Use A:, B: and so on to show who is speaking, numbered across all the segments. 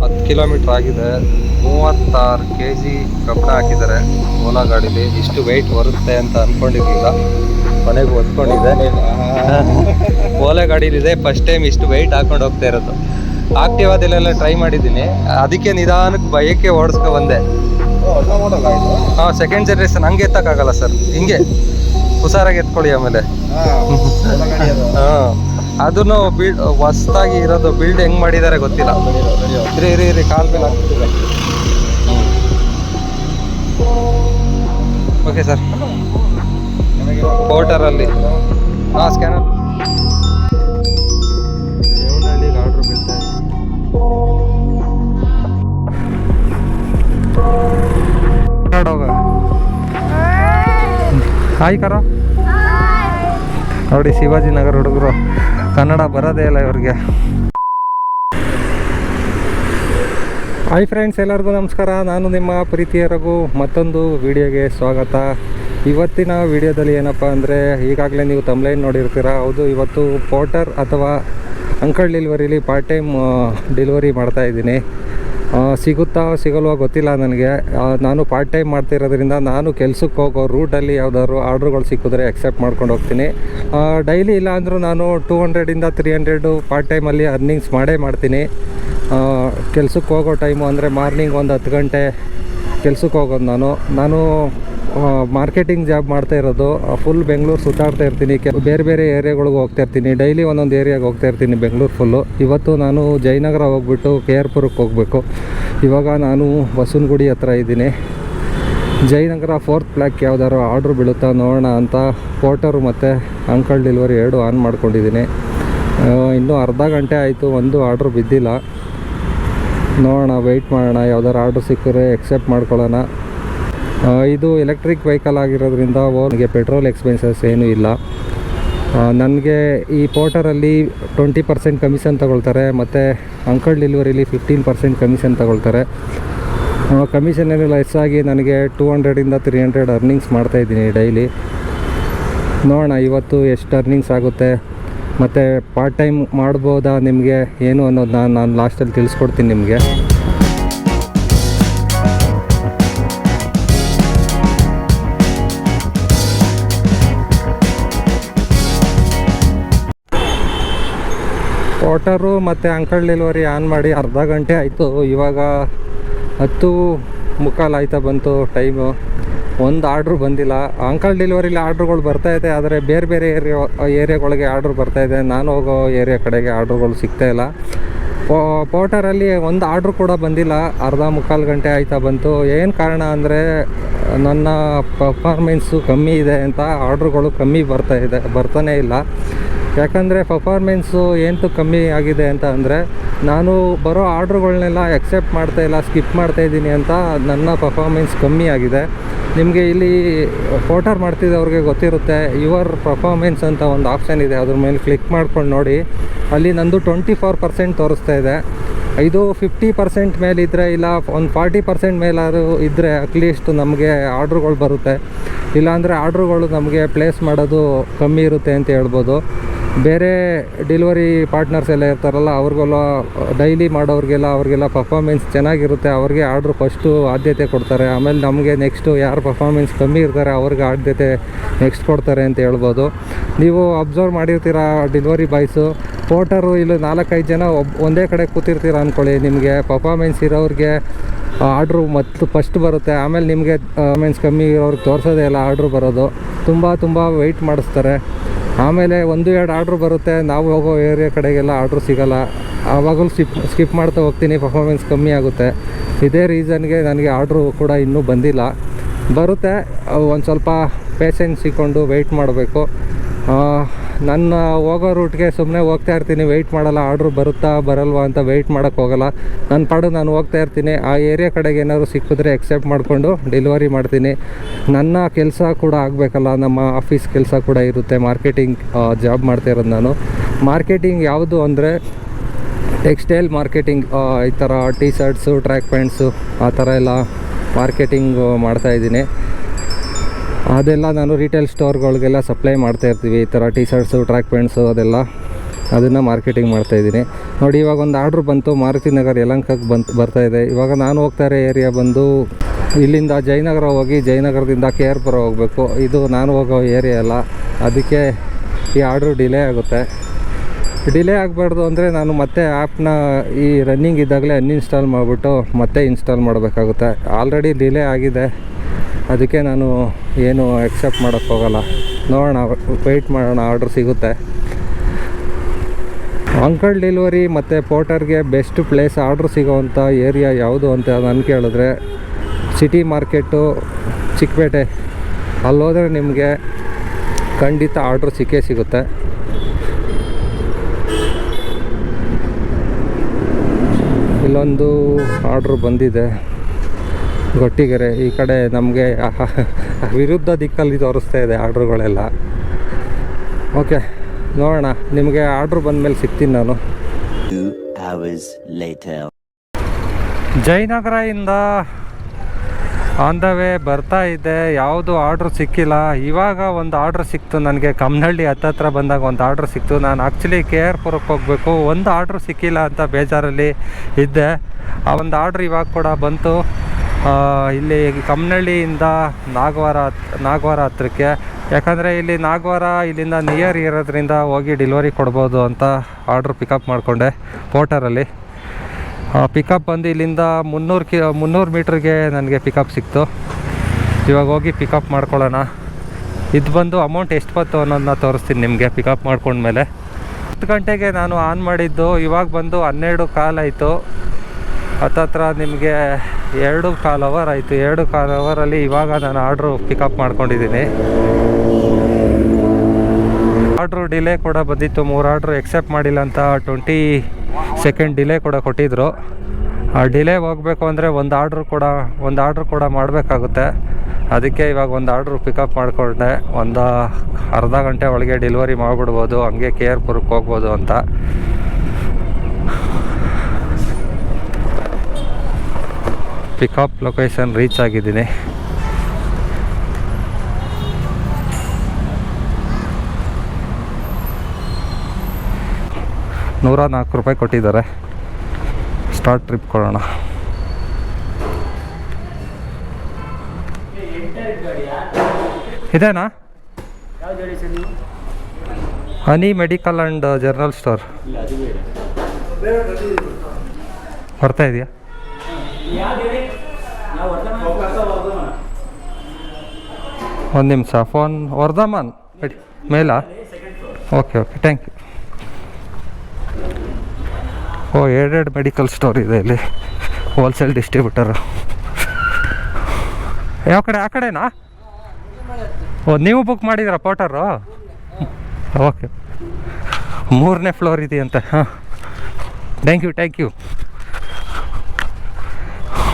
A: ಹತ್ತು ಕಿಲೋಮೀಟರ್ ಆಗಿದೆ. ಮೂವತ್ತಾರು ಕೆ ಜಿ ಕಬ್ಬಿಣ ಹಾಕಿದ್ದಾರೆ ಓಲಾ ಗಾಡೀಲಿ. ಇಷ್ಟು ವೆಯ್ಟ್ ಬರುತ್ತೆ ಅಂತ ಅನ್ಕೊಂಡಿರ್ಲಿಲ್ಲ. ಮನೆಗೆ ಹೊತ್ಕೊಂಡಿದ್ದೆ. ಓಲಾ ಗಾಡೀಲಿದೆ. ಫಸ್ಟ್ ಟೈಮ್ ಇಷ್ಟು ವೆಯ್ಟ್ ಹಾಕೊಂಡು ಹೋಗ್ತಾ ಇರೋದು. ಆಕ್ಟಿವಾದಲ್ಲೆಲ್ಲ ಟ್ರೈ ಮಾಡಿದ್ದೀನಿ. ಅದಕ್ಕೆ ನಿಧಾನಕ್ಕೆ ಬಯಕ್ಕೆ ಓಡಿಸ್ಕೊ ಬಂದೆ. ಹಾಂ ಸೆಕೆಂಡ್ ಜನ್ರೇಷನ್ ಹಂಗೆ ಎತ್ತಕ್ಕಾಗಲ್ಲ ಸರ್. ಹಿಂಗೆ. ಹುಷಾರಾಗಿ ಎತ್ಕೊಳ್ಳಿ ಆಮೇಲೆ. ಹಾಂ. ಅದನ್ನು ಬಿಲ್ಡ್ ಹೊಸ್ದಾಗಿ ಇರೋದು ಬಿಲ್ಡ್ ಹೆಂಗ್ ಮಾಡಿದ್ದಾರೆ ಗೊತ್ತಿಲ್ಲ. ಇರಿ ಇರಿ ಇರಿ ಕಾಲ್ ಮೇಲೆ ಹಾಕ್ತಿಲ್ಲ ಓಕೆ ಸರ್ ಪೋರ್ಟರಲ್ಲಿ ಹಾಂ ಸ್ಕ್ಯಾನರ್ ದೇವನಹಳ್ಳಿಗೆ ಆರ್ಡ್ರ್ ಬೀಳ್ತಾ ಹಾಯ್ ಕರೋ. ನೋಡಿ ಶಿವಾಜಿನಗರ ಹುಡುಗರು. ಕನ್ನಡ ಬರೋದೇ ಇಲ್ಲ ಇವ್ರಿಗೆ. ಹಾಯ್ ಫ್ರೆಂಡ್ಸ್ ಎಲ್ಲರಿಗೂ ನಮಸ್ಕಾರ. ನಾನು ನಿಮ್ಮ ಪ್ರೀತಿಯ ರಘು. ಮತ್ತೊಂದು ವಿಡಿಯೋಗೆ ಸ್ವಾಗತ. ಇವತ್ತಿನ ವಿಡಿಯೋದಲ್ಲಿ ಏನಪ್ಪ ಅಂದರೆ ಈಗಾಗಲೇ ನೀವು ತಮ್ಲೈನ್ ನೋಡಿರ್ತೀರ? ಹೌದು ಇವತ್ತು ಪೋರ್ಟರ್ ಅಥವಾ ಅಂಕಲ್ ಡೆಲಿವರಿಲಿ ಪಾರ್ಟ್ ಟೈಮ್ ಡೆಲಿವರಿ ಮಾಡ್ತಾ ಇದ್ದೀನಿ. ಆ, ಸಿಗುತ್ತಾ ಸಿಗಲ್ವಾ ಗೊತ್ತಿಲ್ಲ ನನಗೆ. ನಾನು ಪಾರ್ಟ್ ಟೈಮ್ ಮಾಡ್ತಿರೋದ್ರಿಂದ ನಾನು ಕೆಲಸಕ್ಕೆ ಹೋಗೋ ರೂಟಲ್ಲಿ ಯಾವ್ದಾದ್ರು ಆರ್ಡ್ರುಗಳು ಸಿಕ್ಕಿದ್ರೆ ಎಕ್ಸೆಪ್ಟ್ ಮಾಡ್ಕೊಂಡು ಹೋಗ್ತೀನಿ. ಡೈಲಿ ಇಲ್ಲ ಅಂದರೂ ನಾನು ಟೂ ಹಂಡ್ರೆಡಿಂದ ತ್ರೀ ಹಂಡ್ರೆಡು ಪಾರ್ಟ್ ಟೈಮಲ್ಲಿ ಅರ್ನಿಂಗ್ಸ್ ಮಾಡೇ ಮಾಡ್ತೀನಿ. ಕೆಲಸಕ್ಕೆ ಹೋಗೋ ಟೈಮು ಅಂದರೆ ಮಾರ್ನಿಂಗ್ ಒಂದು ಹತ್ತು ಗಂಟೆ ಕೆಲಸಕ್ಕೆ ಹೋಗೋದು ನಾನು. ನಾನು ಮಾರ್ಕೆಟಿಂಗ್ ಜಾಬ್ ಮಾಡ್ತಾ ಇರೋದು. ಫುಲ್ ಬೆಂಗಳೂರು ಸುತ್ತಾಡ್ತಾ ಇರ್ತೀನಿ. ಬೇರೆ ಬೇರೆ ಏರಿಯಾಗಳಿಗೆ ಹೋಗ್ತಾ ಇರ್ತೀನಿ. ಡೈಲಿ ಒಂದೊಂದು ಏರಿಯಾಗೆ ಹೋಗ್ತಾ ಇರ್ತೀನಿ ಬೆಂಗಳೂರು ಫುಲ್ಲು ಇವತ್ತು ನಾನು ಜಯನಗರ ಹೋಗ್ಬಿಟ್ಟು ಕೆ ಆರ್ ಪುರಕ್ಕೆ ಹೋಗಬೇಕು. ಇವಾಗ ನಾನು ಬಸವನಗುಡಿ ಹತ್ರ ಇದ್ದೀನಿ. ಜಯನಗರ ಫೋರ್ತ್ ಪ್ಲ್ಯಾಕ್ ಯಾವ್ದಾದ್ರು ಆರ್ಡ್ರ್ ಬೀಳುತ್ತಾ ನೋಡೋಣ ಅಂತ ಪೋರ್ಟರು ಮತ್ತು ಅಂಕಲ್ ಡೆಲಿವರಿ ಎರಡು ಆನ್ ಮಾಡ್ಕೊಂಡಿದ್ದೀನಿ. ಇನ್ನೂ ಅರ್ಧ ಗಂಟೆ ಆಯಿತು, ಒಂದು ಆರ್ಡ್ರ್ ಬಿದ್ದಿಲ್ಲ. ನೋಡೋಣ ವೆಯ್ಟ್ ಮಾಡೋಣ. ಯಾವ್ದಾರು ಆರ್ಡ್ರ್ ಸಿಕ್ಕರೆ ಎಕ್ಸೆಪ್ಟ್ ಮಾಡ್ಕೊಳ್ಳೋಣ. ಇದು ಎಲೆಕ್ಟ್ರಿಕ್ ವೆಹಿಕಲ್ ಆಗಿರೋದ್ರಿಂದ ನನಗೆ ಪೆಟ್ರೋಲ್ ಎಕ್ಸ್ಪೆನ್ಸಸ್ ಏನೂ ಇಲ್ಲ. ನನಗೆ ಈ ಪೋರ್ಟರಲ್ಲಿ ಟ್ವೆಂಟಿ ಪರ್ಸೆಂಟ್ ಕಮಿಷನ್ ತಗೊಳ್ತಾರೆ, ಮತ್ತು ಅಂಕಲ್ ಡೆಲಿವರಿಲಿ ಫಿಫ್ಟೀನ್ ಪರ್ಸೆಂಟ್ ಕಮಿಷನ್ ತಗೊಳ್ತಾರೆ. ಕಮಿಷನ್ ಏನಿಲ್ಲ ಹೆಚ್ಚಾಗಿ ನನಗೆ ಟೂ ಹಂಡ್ರೆಡಿಂದ ತ್ರೀ ಹಂಡ್ರೆಡ್ ಅರ್ನಿಂಗ್ಸ್ ಮಾಡ್ತಾಯಿದ್ದೀನಿ ಡೈಲಿ ನೋಡೋಣ, ಇವತ್ತು ಎಷ್ಟು ಅರ್ನಿಂಗ್ಸ್ ಆಗುತ್ತೆ, ಮತ್ತು ಪಾರ್ಟ್ ಟೈಮ್ ಮಾಡ್ಬೋದಾ ನಿಮಗೆ, ಏನು ಅನ್ನೋದು ನಾನು ನಾನು ಲಾಸ್ಟಲ್ಲಿ ತಿಳಿಸ್ಕೊಡ್ತೀನಿ ನಿಮಗೆ. ವಾಟರು ಮತ್ತು ಅಂಕಲ್ ಡೆಲಿವರಿ ಆನ್ ಮಾಡಿ ಅರ್ಧ ಗಂಟೆ ಆಯಿತು. ಇವಾಗ ಹತ್ತು ಮುಕ್ಕಾಲು ಆಯ್ತಾ ಬಂತು ಟೈಮು ಒಂದು ಆರ್ಡ್ರು ಬಂದಿಲ್ಲ. ಅಂಕಲ್ ಡೆಲಿವರಿಲಿ ಆರ್ಡ್ರುಗಳು ಬರ್ತಾಯಿದೆ ಆದರೆ ಬೇರೆ ಬೇರೆ ಏರಿಯಾ ಏರಿಯಾಗಳಿಗೆ ಆರ್ಡ್ರ್ ಬರ್ತಾಯಿದೆ ನಾನು ಹೋಗೋ ಏರಿಯಾ ಕಡೆಗೆ ಆರ್ಡ್ರುಗಳು ಸಿಗ್ತಾಯಿಲ್ಲ ಪೋ ಪೋರ್ಟರಲ್ಲಿ ಒಂದು ಆರ್ಡ್ರು ಕೂಡ ಬಂದಿಲ್ಲ. ಅರ್ಧ ಮುಕ್ಕಾಲು ಗಂಟೆ ಆಯ್ತಾ ಬಂತು. ಏನು ಕಾರಣ ಅಂದರೆ, ನನ್ನ ಪರ್ಫಾರ್ಮೆನ್ಸು ಕಮ್ಮಿ ಇದೆ ಅಂತ ಆರ್ಡ್ರುಗಳು ಕಮ್ಮಿ ಬರ್ತಾ ಇದೆ, ಬರ್ತಾನೇ ಇಲ್ಲ. ಯಾಕಂದರೆ ಪರ್ಫಾರ್ಮೆನ್ಸು ಏನು ಕಮ್ಮಿ ಆಗಿದೆ ಅಂತ ಅಂದರೆ, ನಾನು ಬರೋ ಆರ್ಡ್ರುಗಳನ್ನೆಲ್ಲ ಎಕ್ಸೆಪ್ಟ್ ಮಾಡ್ತಾ ಇಲ್ಲ ಸ್ಕಿಪ್ ಮಾಡ್ತಾ ಇದ್ದೀನಿ ಅಂತ ನನ್ನ ಪರ್ಫಾರ್ಮೆನ್ಸ್ ಕಮ್ಮಿ ಆಗಿದೆ. ನಿಮಗೆ ಇಲ್ಲಿ ಫೋಟರ್ ಮಾಡ್ತಿದ್ದವ್ರಿಗೆ ಗೊತ್ತಿರುತ್ತೆ ಯುವರ್ ಪರ್ಫಾರ್ಮೆನ್ಸ್ ಅಂತ ಒಂದು ಆಪ್ಷನ್ ಇದೆ. ಅದ್ರ ಮೇಲೆ ಕ್ಲಿಕ್ ಮಾಡ್ಕೊಂಡು ನೋಡಿ. ಅಲ್ಲಿ ನಂದು ಟ್ವೆಂಟಿ ಫೋರ್ ಪರ್ಸೆಂಟ್ ತೋರಿಸ್ತಾ ಇದೆ. ಇದು ಫಿಫ್ಟಿ ಪರ್ಸೆಂಟ್ ಮೇಲಿದ್ದರೆ ಇಲ್ಲ, ಒಂದು ಫಾರ್ಟಿ ಪರ್ಸೆಂಟ್ ಮೇಲಾದ್ರು ಇದ್ದರೆ ಅಟ್ಲೀಸ್ಟ್ ನಮಗೆ ಆರ್ಡ್ರುಗಳು ಬರುತ್ತೆ. ಇಲ್ಲಾಂದರೆ ಆರ್ಡ್ರುಗಳು ನಮಗೆ ಪ್ಲೇಸ್ ಮಾಡೋದು ಕಮ್ಮಿ ಇರುತ್ತೆ ಅಂತ ಹೇಳ್ಬೋದು. ಬೇರೆ ಡೆಲಿವರಿ ಪಾರ್ಟ್ನರ್ಸ್ ಎಲ್ಲ ಇರ್ತಾರಲ್ಲ, ಅವ್ರಿಗೆಲ್ಲ ಡೈಲಿ ಮಾಡೋರಿಗೆಲ್ಲ, ಅವ್ರಿಗೆಲ್ಲ ಪರ್ಫಾರ್ಮೆನ್ಸ್ ಚೆನ್ನಾಗಿರುತ್ತೆ, ಅವ್ರಿಗೆ ಆರ್ಡ್ರ್ ಫಸ್ಟು ಆದ್ಯತೆ ಕೊಡ್ತಾರೆ. ಆಮೇಲೆ ನಮಗೆ ನೆಕ್ಸ್ಟು ಯಾರು ಪರ್ಫಾರ್ಮೆನ್ಸ್ ಕಮ್ಮಿ ಇರ್ತಾರೆ, ಅವ್ರಿಗೆ ಆದ್ಯತೆ ನೆಕ್ಸ್ಟ್ ಕೊಡ್ತಾರೆ ಅಂತ ಹೇಳ್ಬೋದು. ನೀವು ಅಬ್ಸರ್ವ್ ಮಾಡಿರ್ತೀರ ಡೆಲಿವರಿ ಬಾಯ್ಸು ಪೋರ್ಟರು ಇಲ್ಲಿ ನಾಲ್ಕೈದು ಜನ ಒಬ್, ಒಂದೇ ಕಡೆ ಕೂತಿರ್ತೀರ ಅಂದ್ಕೊಳ್ಳಿ ನಿಮಗೆ. ಪರ್ಫಾರ್ಮೆನ್ಸ್ ಇರೋರಿಗೆ ಆರ್ಡ್ರು ಮತ್ತು ಫಸ್ಟ್ ಬರುತ್ತೆ. ಆಮೇಲೆ ನಿಮಗೆ ಮೀನ್ಸ್ ಕಮ್ಮಿ ಇರೋರಿಗೆ ತೋರಿಸೋದೇ ಇಲ್ಲ ಆರ್ಡ್ರು ಬರೋದು. ತುಂಬ ತುಂಬ ವೆಯ್ಟ್ ಮಾಡಿಸ್ತಾರೆ. ಆಮೇಲೆ ಒಂದು, ಎರಡು ಆರ್ಡ್ರು ಬರುತ್ತೆ. ನಾವು ಹೋಗೋ ಏರಿಯಾ ಕಡೆಗೆಲ್ಲ ಆರ್ಡ್ರು ಸಿಗೋಲ್ಲ. ಆವಾಗಲೂ ಸ್ಕಿಪ್ ಸ್ಕಿಪ್ ಮಾಡ್ತಾ ಹೋಗ್ತೀನಿ. ಪರ್ಫಾರ್ಮೆನ್ಸ್ ಕಮ್ಮಿ ಆಗುತ್ತೆ. ಇದೇ ರೀಸನ್ಗೆ ನನಗೆ ಆರ್ಡ್ರು ಕೂಡ ಇನ್ನೂ ಬಂದಿಲ್ಲ. ಬರುತ್ತೆ. ಒಂದು ಸ್ವಲ್ಪ ಪೇಷನ್ಸ್ ಇಕ್ಕೊಂಡು ವೆಯ್ಟ್ ಮಾಡಬೇಕು. ನನ್ನ ಹೋಗೋ ರೂಟ್ಗೆ ಸುಮ್ಮನೆ ಹೋಗ್ತಾ ಇರ್ತೀನಿ. ವೆಯ್ಟ್ ಮಾಡಲ್ಲ ಆರ್ಡ್ರ್ ಬರುತ್ತಾ ಬರಲ್ವಾ ಅಂತ ವೆಯ್ಟ್ ಮಾಡೋಕ್ಕೆ ಹೋಗಲ್ಲ. ನನ್ನ ಪಾಡು ನಾನು ಹೋಗ್ತಾ ಇರ್ತೀನಿ. ಆ ಏರಿಯಾ ಕಡೆಗೆ ಏನಾದ್ರು ಸಿಕ್ಕಿದ್ರೆ ಎಕ್ಸೆಪ್ಟ್ ಮಾಡಿಕೊಂಡು ಡೆಲಿವರಿ ಮಾಡ್ತೀನಿ. ನನ್ನ ಕೆಲಸ ಕೂಡ ಆಗಬೇಕಲ್ಲ, ನಮ್ಮ ಆಫೀಸ್ ಕೆಲಸ ಕೂಡ ಇರುತ್ತೆ. ಮಾರ್ಕೆಟಿಂಗ್ ಜಾಬ್ ಮಾಡ್ತಾ ಇರೋದು ನಾನು. ಮಾರ್ಕೆಟಿಂಗ್ ಯಾವುದು ಅಂದರೆ ಟೆಕ್ಸ್ಟೈಲ್ ಮಾರ್ಕೆಟಿಂಗ್ ಈ ಥರ ಟೀ ಶರ್ಟ್ಸು ಟ್ರ್ಯಾಕ್ ಪ್ಯಾಂಟ್ಸು ಆ ಥರ ಎಲ್ಲ ಮಾರ್ಕೆಟಿಂಗ್ ಮಾಡ್ತಾಯಿದ್ದೀನಿ ಅದೆಲ್ಲ ನಾನು ರಿಟೇಲ್ ಸ್ಟೋರ್ಗಳಿಗೆಲ್ಲ ಸಪ್ಲೈ ಮಾಡ್ತಾ ಇರ್ತೀವಿ. ಈ ಥರ ಟಿ ಶರ್ಟ್ಸು ಟ್ರ್ಯಾಕ್ ಪ್ಯಾಂಟ್ಸು ಅದೆಲ್ಲ ಅದನ್ನು ಮಾರ್ಕೆಟಿಂಗ್ ಮಾಡ್ತಾಯಿದ್ದೀನಿ ನೋಡಿ, ಇವಾಗ ಒಂದು ಆರ್ಡ್ರ್ ಬಂತು. ಮಾರುತಿ ನಗರ್ ಯಲಂಕಕ್ಕೆ ಬಂತು ಇದೆ. ಇವಾಗ ನಾನು ಹೋಗ್ತಾ ಇರೋ ಏರಿಯಾ ಬಂದು ಇಲ್ಲಿಂದ ಜಯನಗರ ಹೋಗಿ ಜಯನಗರದಿಂದ ಕೆ ಆರ್ ಪುರ ಹೋಗಬೇಕು. ಇದು ನಾನು ಹೋಗೋ ಏರಿಯಾ ಅಲ್ಲ. ಅದಕ್ಕೆ ಈ ಆರ್ಡ್ರ್ ಡಿಲೇ ಆಗುತ್ತೆ. ಡಿಲೇ ಆಗಬಾರ್ದು ಅಂದರೆ ನಾನು ಮತ್ತೆ ಆ್ಯಪ್ನ ಈ ರನ್ನಿಂಗ್ ಇದ್ದಾಗಲೇ ಅನ್ಇನ್ಸ್ಟಾಲ್ ಮಾಡಿಬಿಟ್ಟು ಮತ್ತೆ ಇನ್ಸ್ಟಾಲ್ ಮಾಡಬೇಕಾಗುತ್ತೆ. ಆಲ್ರೆಡಿ ಡಿಲೇ ಆಗಿದೆ. ಅದಕ್ಕೆ ನಾನು ಏನು ಎಕ್ಸೆಪ್ಟ್ ಮಾಡೋಕ್ಕೆ ಹೋಗಲ್ಲ. ನೋಡೋಣ ವೆಯ್ಟ್ ಮಾಡೋಣ ಆರ್ಡ್ರ್ ಸಿಗುತ್ತೆ. ಅಂಕಲ್ ಡೆಲಿವರಿ ಮತ್ತು ಪೋರ್ಟರ್ಗೆ ಬೆಸ್ಟ್ ಪ್ಲೇಸ್ ಆರ್ಡ್ರ್ ಸಿಗೋವಂಥ ಏರಿಯಾ ಯಾವುದು ಅಂತ ನಾನು ಕೇಳಿದ್ರೆ ಸಿಟಿ ಮಾರ್ಕೆಟು ಚಿಕ್ಕಪೇಟೆ. ಅಲ್ಲೋದ್ರೆ ನಿಮಗೆ ಖಂಡಿತ ಆರ್ಡ್ರ್ ಸಿಕ್ಕೇ ಸಿಗುತ್ತೆ. ಇಲ್ಲೊಂದು ಆರ್ಡ್ರ್ ಬಂದಿದೆ. ಗೊಟ್ಟಿಗೆರೆ ಈ ಕಡೆ ನಮಗೆ ವಿರುದ್ಧ ದಿಕ್ಕಲ್ಲಿ ತೋರಿಸ್ತಾ ಇದೆ ಆರ್ಡ್ರುಗಳೆಲ್ಲ. ಓಕೆ ನೋಡೋಣ ನಿಮಗೆ ಆರ್ಡ್ರ್ ಬಂದಮೇಲೆ ಸಿಗ್ತೀನಿ ನಾನು.
B: ಜಯನಗರ
A: ಇಂದ ಆನ್ ದ ವೇ ಬರ್ತಾ ಇದ್ದೆ ಯಾವುದು ಆರ್ಡ್ರ್ ಸಿಕ್ಕಿಲ್ಲ. ಇವಾಗ ಒಂದು ಆರ್ಡ್ರ್ ಸಿಕ್ತು ನನಗೆ ಕಮ್ನಹಳ್ಳಿ ಹತ್ತತ್ರ ಬಂದಾಗ ಒಂದು ಆರ್ಡ್ರ್ ಸಿಕ್ತು. ನಾನು ಆ್ಯಕ್ಚುಲಿ ಕೆ ಆರ್ ಪುರಕ್ಕೆ ಹೋಗಬೇಕು ಒಂದು ಆರ್ಡ್ರ್ ಸಿಕ್ಕಿಲ್ಲ ಅಂತ ಬೇಜಾರಲ್ಲಿ ಇದ್ದೆ. ಆ ಒಂದು ಆರ್ಡ್ರ್ ಇವಾಗ ಕೂಡ ಬಂತು. ಇಲ್ಲಿ ಕಮ್ಮನಹಳ್ಳಿಯಿಂದ ನಾಗವಾರ ನಾಗವಾರ ಹತ್ರಕ್ಕೆ. ಯಾಕಂದರೆ ಇಲ್ಲಿ ನಾಗವಾರ ಇಲ್ಲಿಂದ ನಿಯರ್ ಇರೋದ್ರಿಂದ ಹೋಗಿ ಡೆಲಿವರಿ ಕೊಡ್ಬೋದು ಅಂತ ಆರ್ಡ್ರ್ ಪಿಕಪ್ ಮಾಡಿಕೊಂಡೆ ಪೋರ್ಟರಲ್ಲಿ ಪಿಕಪ್ ಬಂದು ಇಲ್ಲಿಂದ ಮುನ್ನೂರು ಕಿ ಮುನ್ನೂರು ಮೀಟ್ರಿಗೆ ನನಗೆ ಪಿಕಪ್ ಸಿಕ್ತು. ಇವಾಗ ಹೋಗಿ ಪಿಕಪ್ ಮಾಡ್ಕೊಳ್ಳೋಣ. ಇದು ಬಂದು ಅಮೌಂಟ್ ಎಷ್ಟು ಬಂತು ಅನ್ನೋದನ್ನ ತೋರಿಸ್ತೀನಿ ನಿಮಗೆ ಪಿಕಪ್ ಮಾಡ್ಕೊಂಡ್ಮೇಲೆ. ಹತ್ತು ಗಂಟೆಗೆ ನಾನು ಆನ್ ಮಾಡಿದ್ದು, ಇವಾಗ ಬಂದು ಹನ್ನೆರಡು ಕಾಲಾಯಿತು ಹತ್ತತ್ರ ನಿಮಗೆ ಎರಡು ಕಾಲ್ ಅವರ್ ಆಯಿತು. ಎರಡು ಕಾಲ್ ಅವರಲ್ಲಿ ಇವಾಗ ನಾನು ಆರ್ಡ್ರು ಪಿಕಪ್ ಮಾಡ್ಕೊಂಡಿದ್ದೀನಿ. ಆರ್ಡ್ರು ಡಿಲೇ ಕೂಡ ಬಂದಿತ್ತು. ಮೂರು ಆರ್ಡ್ರು ಎಕ್ಸೆಪ್ಟ್ ಮಾಡಿಲ್ಲ ಅಂತ ಟ್ವೆಂಟಿ ಸೆಕೆಂಡ್ ಡಿಲೇ ಕೂಡ ಕೊಟ್ಟಿದ್ದರು ಆ ಡಿಲೇ ಹೋಗಬೇಕು ಅಂದರೆ ಒಂದು ಆರ್ಡ್ರು ಕೂಡ, ಒಂದು ಆರ್ಡ್ರು ಕೂಡ ಮಾಡಬೇಕಾಗುತ್ತೆ. ಅದಕ್ಕೆ ಇವಾಗ ಒಂದು ಆರ್ಡ್ರು ಪಿಕಪ್ ಮಾಡಿಕೊಂಡೆ. ಒಂದು ಅರ್ಧ ಗಂಟೆ ಒಳಗೆ ಡೆಲಿವರಿ ಮಾಡಿಬಿಡ್ಬೋದು. ಹಂಗೆ ಕೆ ಆರ್ ಪುರಕ್ಕೆ ಹೋಗ್ಬೋದು ಅಂತ. ಪಿಕಪ್ ಲೊಕೇಶನ್ ರೀಚ್ ಆಗಿದ್ದೀನಿ. ನೂರ ನಾಲ್ಕು ರೂಪಾಯಿ ಕೊಟ್ಟಿದ್ದಾರೆ. ಸ್ಟಾರ್ಟ್ ಟ್ರಿಪ್ ಕೊಡೋಣ. ಇದೇನಾ? Honey medical and general store. ಬರ್ತಾ ಇದೆಯಾ? ಒಂದು ನಿಮಿಷ ಫೋನ್ ವರ್ಧಮಾನ್. ಮೇಲಾ? ಓಕೆ ಓಕೆ ಥ್ಯಾಂಕ್ ಯು ಓ, ಎರಡೆರಡು ಮೆಡಿಕಲ್ ಸ್ಟೋರ್ ಇದೆ ಇಲ್ಲಿ. ಹೋಲ್ಸೇಲ್ ಡಿಸ್ಟ್ರಿಬ್ಯೂಟರು ಯಾವ ಕಡೆ, ಆ ಕಡೆನಾ? ಓ, ನೀವು ಬುಕ್ ಮಾಡಿದ್ರ ಪೋಟರು ಓಕೆ ಮೂರನೇ ಫ್ಲೋರ್ ಇದೆಯಂತೆ. ಹಾಂ ಥ್ಯಾಂಕ್ ಯು ಥ್ಯಾಂಕ್ ಯು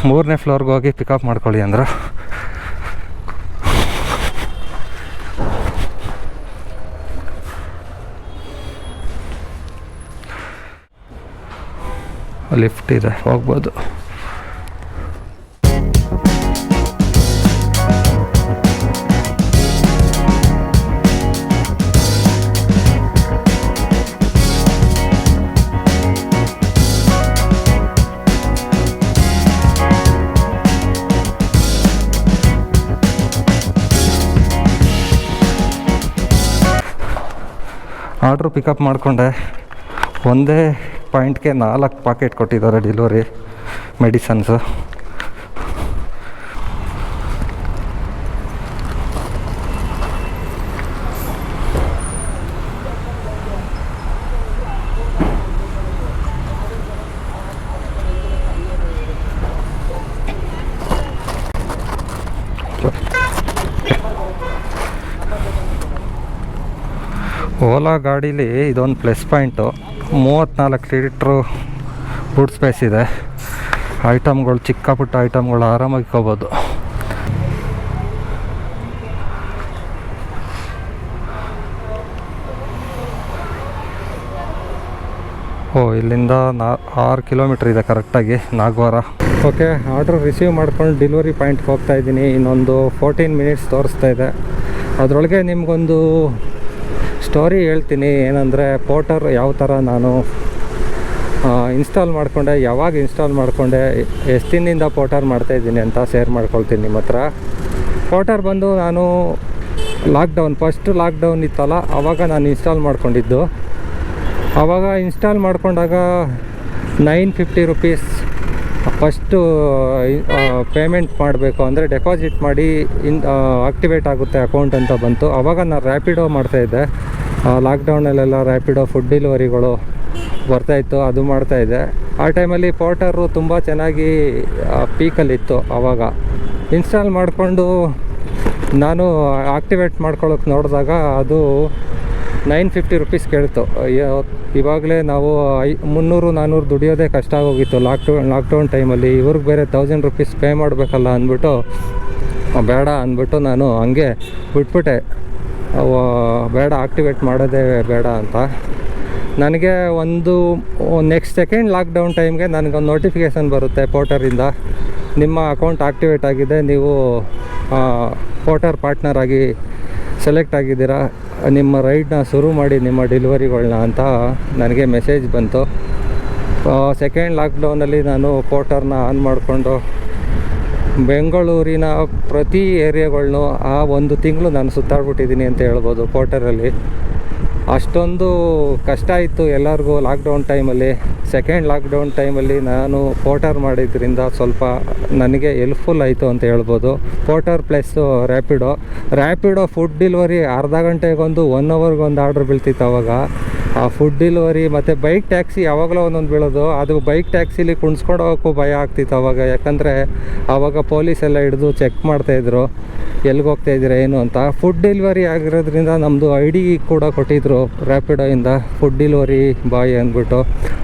A: ಮೂರನೇ ಫ್ಲೋರ್ಗೆ ಹೋಗಿ ಪಿಕಪ್ ಮಾಡ್ಕೊಳ್ಳಿ ಅಂದರು. ಲಿಫ್ಟ್ ಇದೆ ಹೋಗ್ಬೋದು. ಪಿಕಪ್ ಮಾಡಿಕೊಂಡೆ. ಒಂದೇ ಪಾಯಿಂಟ್ಗೆ ನಾಲ್ಕು ಪಾಕೆಟ್ ಕೊಟ್ಟಿದ್ದಾರೆ ಡೆಲಿವರಿ ಮೆಡಿಸನ್ಸು ಓಲಾ ಗಾಡೀಲಿ ಇದೊಂದು ಪ್ಲಸ್ ಪಾಯಿಂಟು ಮೂವತ್ತ್ನಾಲ್ಕು ಲೀಟ್ರು ಬೂಟ್ ಸ್ಪೇಸ್ ಇದೆ. ಐಟಮ್ಗಳು ಚಿಕ್ಕ ಪುಟ್ಟ ಐಟಮ್ಗಳು ಆರಾಮಾಗಿ ಇಕ್ಕೋಬೋದು. ಓ, ಇಲ್ಲಿಂದ ನಾ ಆರು ಕಿಲೋಮೀಟ್ರ್ ಇದೆ ಕರೆಕ್ಟಾಗಿ ನಾಗವಾರ. ಓಕೆ ಆರ್ಡ್ರ್ ರಿಸೀವ್ ಮಾಡ್ಕೊಂಡು ಡೆಲಿವರಿ ಪಾಯಿಂಟ್ಗೆ ಹೋಗ್ತಾ ಇದ್ದೀನಿ. ಇನ್ನೊಂದು ಫೋರ್ಟೀನ್ ಮಿನಿಟ್ಸ್ ತೋರಿಸ್ತಾ ಇದೆ. ಅದರೊಳಗೆ ನಿಮಗೊಂದು ಸ್ಟೋರಿ ಹೇಳ್ತೀನಿ, ಏನಂದರೆ ಪೋರ್ಟರ್ ಯಾವ ಥರ ನಾನು ಇನ್ಸ್ಟಾಲ್ ಮಾಡಿಕೊಂಡೆ, ಯಾವಾಗ ಇನ್ಸ್ಟಾಲ್ ಮಾಡಿಕೊಂಡೆ, ಎಷ್ಟು ಪೋರ್ಟರ್ ಪೋಟರ್ ಮಾಡ್ತಾಯಿದ್ದೀನಿ ಅಂತ ಶೇರ್ ಮಾಡ್ಕೊಳ್ತೀನಿ ನಿಮ್ಮ ಹತ್ರ. ಪೋರ್ಟರ್ ಬಂದು ನಾನು ಲಾಕ್ಡೌನ್ ಫಸ್ಟ್ ಲಾಕ್ಡೌನ್ ಇತ್ತಲ್ಲ ಆವಾಗ ನಾನು ಇನ್ಸ್ಟಾಲ್ ಮಾಡ್ಕೊಂಡಿದ್ದು. ಆವಾಗ ಇನ್ಸ್ಟಾಲ್ ಮಾಡಿಕೊಂಡಾಗ nine fifty rupees first payment ಮಾಡಬೇಕು ಅಂದರೆ ಡೆಪಾಸಿಟ್ ಮಾಡಿ ಇನ್ ಆಕ್ಟಿವೇಟ್ ಆಗುತ್ತೆ ಅಕೌಂಟ್ ಅಂತ ಬಂತು. ಆವಾಗ ನಾನು ರ್ಯಾಪಿಡೋ ಮಾಡ್ತಾಯಿದ್ದೆ ಲಾಕ್ಡೌನಲ್ಲೆಲ್ಲ ರ್ಯಾಪಿಡೋ ಫುಡ್ ಡೆಲಿವರಿಗಳು ಬರ್ತಾಯಿತ್ತು ಅದು ಮಾಡ್ತಾಯಿದ್ದೆ ಆ ಟೈಮಲ್ಲಿ ಪೋರ್ಟರು ತುಂಬ ಚೆನ್ನಾಗಿ ಪೀಕಲ್ಲಿತ್ತು ಆವಾಗ ಇನ್ಸ್ಟಾಲ್ ಮಾಡಿಕೊಂಡು ನಾನು ಆಕ್ಟಿವೇಟ್ ಮಾಡ್ಕೊಳ್ಳೋಕೆ ನೋಡಿದಾಗ ಅದು ನೈನ್ ಫಿಫ್ಟಿ ರುಪೀಸ್ ಕೇಳ್ತು. ಇವಾಗಲೇ ನಾವು ಐ, ಮುನ್ನೂರು ನಾನ್ನೂರು ದುಡಿಯೋದೇ ಕಷ್ಟ ಆಗೋಗಿತ್ತು ಲಾಕ್ಡೌನ್ ಲಾಕ್ಡೌನ್ ಟೈಮಲ್ಲಿ. ಇವ್ರಿಗೆ ಬೇರೆ ತೌಸಂಡ್ ರುಪೀಸ್ ಪೇ ಮಾಡಬೇಕಲ್ಲ ಅಂದ್ಬಿಟ್ಟು ಬೇಡ ಅಂದ್ಬಿಟ್ಟು ನಾನು ಹಂಗೆ ಬಿಟ್ಬಿಟ್ಟೆ. ಬೇಡ ಆಕ್ಟಿವೇಟ್ ಮಾಡೋದೇ ಬೇಡ ಅಂತ. ನನಗೆ ಒಂದು ನೆಕ್ಸ್ಟ್ ಸೆಕೆಂಡ್ ಲಾಕ್ಡೌನ್ ಟೈಮ್ಗೆ ನನಗೊಂದು ನೋಟಿಫಿಕೇಷನ್ ಬರುತ್ತೆ ಪೋರ್ಟರಿಂದ ನಿಮ್ಮ ಅಕೌಂಟ್ ಆಕ್ಟಿವೇಟ್ ಆಗಿದೆ, ನೀವು ಪೋರ್ಟರ್ ಪಾರ್ಟ್ನರ್ ಆಗಿ ಸೆಲೆಕ್ಟ್ ಆಗಿದ್ದೀರಾ? ನಿಮ್ಮ ರೈಡ್ನ ಶುರು ಮಾಡಿ ನಿಮ್ಮ ಡೆಲಿವರಿಗಳನ್ನ ಅಂತ ನನಗೆ ಮೆಸೇಜ್ ಬಂತು. ಸೆಕೆಂಡ್ ಲಾಕ್ಡೌನಲ್ಲಿ ನಾನು ಕೋಟರ್ನ ಆನ್ ಮಾಡಿಕೊಂಡು ಬೆಂಗಳೂರಿನ ಪ್ರತಿ ಏರಿಯಾಗಳನ್ನೂ ಆ ಒಂದು ತಿಂಗಳು ನಾನು ಸುತ್ತಾಡ್ಬಿಟ್ಟಿದ್ದೀನಿ ಅಂತ ಹೇಳ್ಬೋದು ಪೋರ್ಟರಲ್ಲಿ ಅಷ್ಟೊಂದು ಕಷ್ಟ ಇತ್ತು ಎಲ್ಲರಿಗೂ ಲಾಕ್ಡೌನ್ ಟೈಮಲ್ಲಿ ಸೆಕೆಂಡ್ ಲಾಕ್ಡೌನ್ ಟೈಮಲ್ಲಿ ನಾನು ಪೋಟರ್ ಮಾಡಿದ್ರಿಂದ ಸ್ವಲ್ಪ ನನಗೆ ಹೆಲ್ಪ್ಫುಲ್ ಆಯಿತು ಅಂತ ಹೇಳ್ಬೋದು. Porter plus Rapido Rapido food delivery ಅರ್ಧ ಗಂಟೆಗೊಂದು ಒನ್ ಅವರ್ಗೊಂದು ಆರ್ಡ್ರ್ ಬೀಳ್ತಿತ್ತು ಅವಾಗ. ಆ ಫುಡ್ ಡಿಲಿವರಿ ಮತ್ತು ಬೈಕ್ ಟ್ಯಾಕ್ಸಿ ಯಾವಾಗಲೂ ಒಂದೊಂದು ಬೀಳೋದು. ಅದು ಬೈಕ್ ಟ್ಯಾಕ್ಸಿಲಿ ಕುಣಿಸ್ಕೊಂಡು ಹೋಗೋಕ್ಕೂ ಭಯ ಆಗ್ತಿತ್ತು ಅವಾಗ. ಯಾಕಂದರೆ ಆವಾಗ ಪೊಲೀಸ್ ಎಲ್ಲ ಹಿಡಿದು ಚೆಕ್ ಮಾಡ್ತಾಯಿದ್ರು ಎಲ್ಲಿಗೆ ಹೋಗ್ತಾ ಇದ್ದೀರಾ, ಏನು ಅಂತ. ಫುಡ್ ಡೆಲಿವರಿ ಆಗಿರೋದ್ರಿಂದ ನಮ್ಮದು ಐ ಡಿ ಕೂಡ ಕೊಟ್ಟಿದ್ರು ರ್ಯಾಪಿಡೋಯಿಂದ ಫುಡ್ ಡೆಲಿವರಿ ಬಾಯ್ ಅಂದ್ಬಿಟ್ಟು.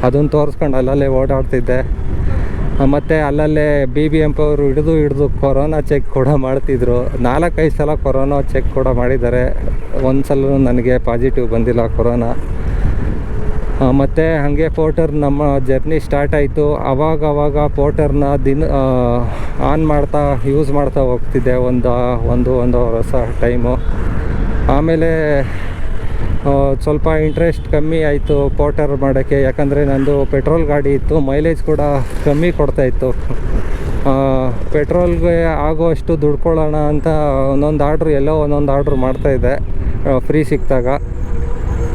A: ಅದನ್ನು ತೋರಿಸ್ಕೊಂಡು ಅಲ್ಲಲ್ಲೇ ಓಡಾಡ್ತಿದ್ದೆ. ಮತ್ತು ಅಲ್ಲಲ್ಲೇ ಬಿ ಬಿ ಎಂ ಹಿಡಿದು ಹಿಡಿದು ಕೊರೋನಾ ಚೆಕ್ ಕೂಡ ಮಾಡ್ತಿದ್ರು. ನಾಲ್ಕೈದು ಸಲ ಕೊರೋನಾ ಚೆಕ್ ಕೂಡ ಮಾಡಿದ್ದಾರೆ. ಒಂದು ಸಲ ನನಗೆ ಪಾಸಿಟಿವ್ ಬಂದಿಲ್ಲ ಕೊರೋನಾ. ಮತ್ತು ಹಾಗೆ ಪೋರ್ಟರ್ ನಮ್ಮ ಜರ್ನಿ ಸ್ಟಾರ್ಟ್ ಆಯಿತು. ಅವಾಗ ಅವಾಗ ಪೋರ್ಟರ್ನ ದಿನ ಆನ್ ಮಾಡ್ತಾ, ಯೂಸ್ ಮಾಡ್ತಾ ಹೋಗ್ತಿದ್ದೆ ಒಂದು ಒಂದು ಒಂದು ಹೊಸ ಟೈಮು. ಆಮೇಲೆ ಸ್ವಲ್ಪ ಇಂಟ್ರೆಸ್ಟ್ ಕಮ್ಮಿ ಆಯಿತು ಪೋರ್ಟರ್ ಮಾಡೋಕ್ಕೆ. ಯಾಕಂದರೆ ನಂದು ಪೆಟ್ರೋಲ್ ಗಾಡಿ ಇತ್ತು, ಮೈಲೇಜ್ ಕೂಡ ಕಮ್ಮಿ ಕೊಡ್ತಾಯಿತ್ತು ಪೆಟ್ರೋಲ್ಗೆ ಆಗೋಷ್ಟು ದುಡ್ಕೊಳ್ಳೋಣ ಅಂತ ಒಂದೊಂದು ಆರ್ಡ್ರ್ ಎಲ್ಲೋ ಒಂದೊಂದು ಆರ್ಡ್ರ್ ಮಾಡ್ತಾಯಿದ್ದೆ ಫ್ರೀ ಸಿಕ್ಕಿದಾಗ.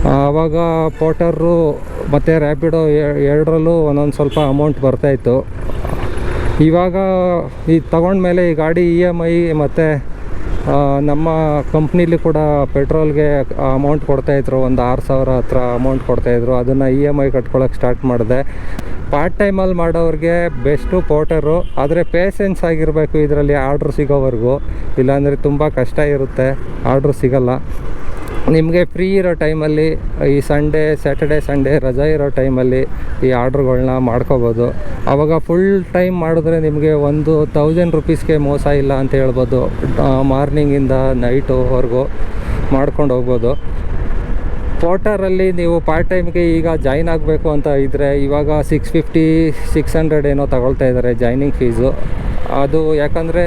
A: ಆವಾಗ ಪೋಟರು ಮತ್ತು ರ್ಯಾಪಿಡೋ ಎರಡರಲ್ಲೂ ಒಂದೊಂದು ಸ್ವಲ್ಪ ಅಮೌಂಟ್ ಬರ್ತಾಯಿತ್ತು. ಇವಾಗ ಈ ತಗೊಂಡ್ಮೇಲೆ ಈ ಗಾಡಿ ಇ ಎಂ ಐ ಮತ್ತು ನಮ್ಮ ಕಂಪ್ನಿಲಿ ಕೂಡ ಪೆಟ್ರೋಲ್ಗೆ ಅಮೌಂಟ್ ಕೊಡ್ತಾಯಿದ್ರು. ಒಂದು ಆರು ಸಾವಿರ ಹತ್ರ ಅಮೌಂಟ್ ಕೊಡ್ತಾಯಿದ್ರು. ಅದನ್ನು ಇ ಎಂ ಐ ಕಟ್ಕೊಳಕ್ಕೆ ಸ್ಟಾರ್ಟ್ ಮಾಡಿದೆ. ಪಾರ್ಟ್ ಟೈಮಲ್ಲಿ ಮಾಡೋರಿಗೆ ಬೆಸ್ಟು ಪೋಟರು ಆದರೆ ಪೇಷೆನ್ಸ್ ಆಗಿರಬೇಕು ಇದರಲ್ಲಿ. ಆರ್ಡ್ರ್ ಸಿಗೋವರೆಗೂ. ಇಲ್ಲಾಂದರೆ ತುಂಬ ಕಷ್ಟ ಇರುತ್ತೆ. ಆರ್ಡ್ರ್ ಸಿಗಲ್ಲ. ನಿಮಗೆ ಫ್ರೀ ಇರೋ ಟೈಮಲ್ಲಿ ಈ ಸಂಡೇ ಸ್ಯಾಟರ್ಡೇ ಸಂಡೇ ರಜಾ ಇರೋ ಟೈಮಲ್ಲಿ ಈ ಆರ್ಡ್ರ್ಗಳನ್ನ ಮಾಡ್ಕೋಬೋದು. ಆವಾಗ ಫುಲ್ ಟೈಮ್ ಮಾಡಿದ್ರೆ ನಿಮಗೆ ಒಂದು ತೌಸಂಡ್ ರುಪೀಸ್ಗೆ ಮೋಸ ಇಲ್ಲ ಅಂತ ಹೇಳ್ಬೋದು. ಮಾರ್ನಿಂಗಿಂದ ನೈಟುವರೆಗೂ ಮಾಡ್ಕೊಂಡು ಹೋಗ್ಬೋದು. ಪೋರ್ಟರಲ್ಲಿ ನೀವು ಪಾರ್ಟ್ ಟೈಮ್ಗೆ ಈಗ ಜಾಯ್ನ್ ಆಗಬೇಕು ಅಂತ ಇದ್ದರೆ ಇವಾಗ ಸಿಕ್ಸ್ ಫಿಫ್ಟಿ ಸಿಕ್ಸ್ ಹಂಡ್ರೆಡ್ ಏನೋ ತಗೊಳ್ತಾ ಇದ್ದಾರೆ ಜಾಯ್ನಿಂಗ್ ಫೀಸು ಅದು ಯಾಕಂದರೆ